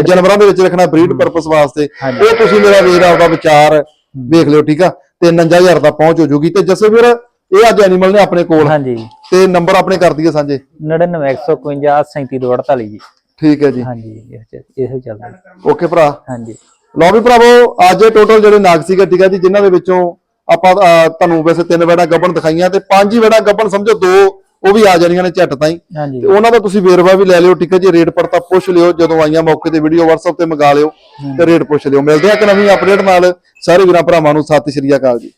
ਜਾਨਵਰਾਂ ਦੇ ਵਿੱਚ ਰੱਖਣਾ ਬਰੀਡ ਪਰਪਸ ਵਾਸਤੇ ਉਹ ਤੁਸੀਂ ਮੇਰਾ ਵੀਰ ਆਪਦਾ ਵਿਚਾਰ ਵੇਖ ਲਿਓ ਠੀਕ ਆ? ਤੇ 59000 ਦਾ ਪਹੁੰਚ ਹੋ ਜੂਗੀ। ਤੇ ਜੱਸੇ ਵੀਰ ਇਹ ਅੱਜ ਐਨੀਮਲ ਨੇ ਆਪਣੇ ਕੋਲ। ਹਾਂਜੀ। ਤੇ ਨੰਬਰ ਆਪਣੇ ਕਰ ਦਈਏ ਸਾਂਝੇ। 99151 3748 ਜੀ। ਠੀਕ ਹੈ ਜੀ। ਹਾਂਜੀ ਇਹ ਚੱਲਦਾ। ਓਕੇ ਭਰਾ। ਹਾਂਜੀ। ਲਓ ਵੀ ਭਰਾਵੋ ਅੱਜ ਇਹ ਟੋਟਲ ਜਿਹੜੇ ਨਾਗ ਸੀਗੇ ਠੀਕ ਹੈ ਜੀ ਜਿਨ੍ਹਾਂ ਦੇ ਵਿੱਚੋਂ ਆਪਾਂ ਤੁਹਾਨੂੰ ਵੈਸੇ ਤਿੰਨ ਵੇੜਾ ਗੱਬਣ ਦਿਖਾਈਆਂ ਤੇ ਪੰਜ ਹੀ ਵੇੜਾ ਗੱਬਣ ਸਮਝੋ ਦੋ ਉਹ ਵੀ ਆ ਜਾਣੀਆਂ ਨੇ ਝੱਟ ਤਾਈ। ਤੇ ਉਹਨਾਂ ਦਾ ਤੁਸੀਂ ਵੇਰਵਾ ਵੀ ਲੈ ਲਿਓ ਠੀਕ ਹੈ ਜੀ ਰੇਟ ਪੜਤਾ ਪੁੱਛ ਲਿਓ ਜਦੋਂ ਆਈਆਂ ਮੌਕੇ ਤੇ ਵੀਡੀਓ WhatsApp ਤੇ ਮੰਗਾ ਲਿਓ ਤੇ ਰੇਟ ਪੁੱਛ ਲਿਓ। ਮਿਲਦੇ ਆ ਕਿ ਨਵੀਂ ਅਪਡੇਟ ਨਾਲ ਸਾਰੇ ਵੀਰਾਂ ਭਰਾਵਾਂ ਨੂੰ ਸਤਿ ਸ਼੍ਰੀ ਅਕਾਲ ਜੀ।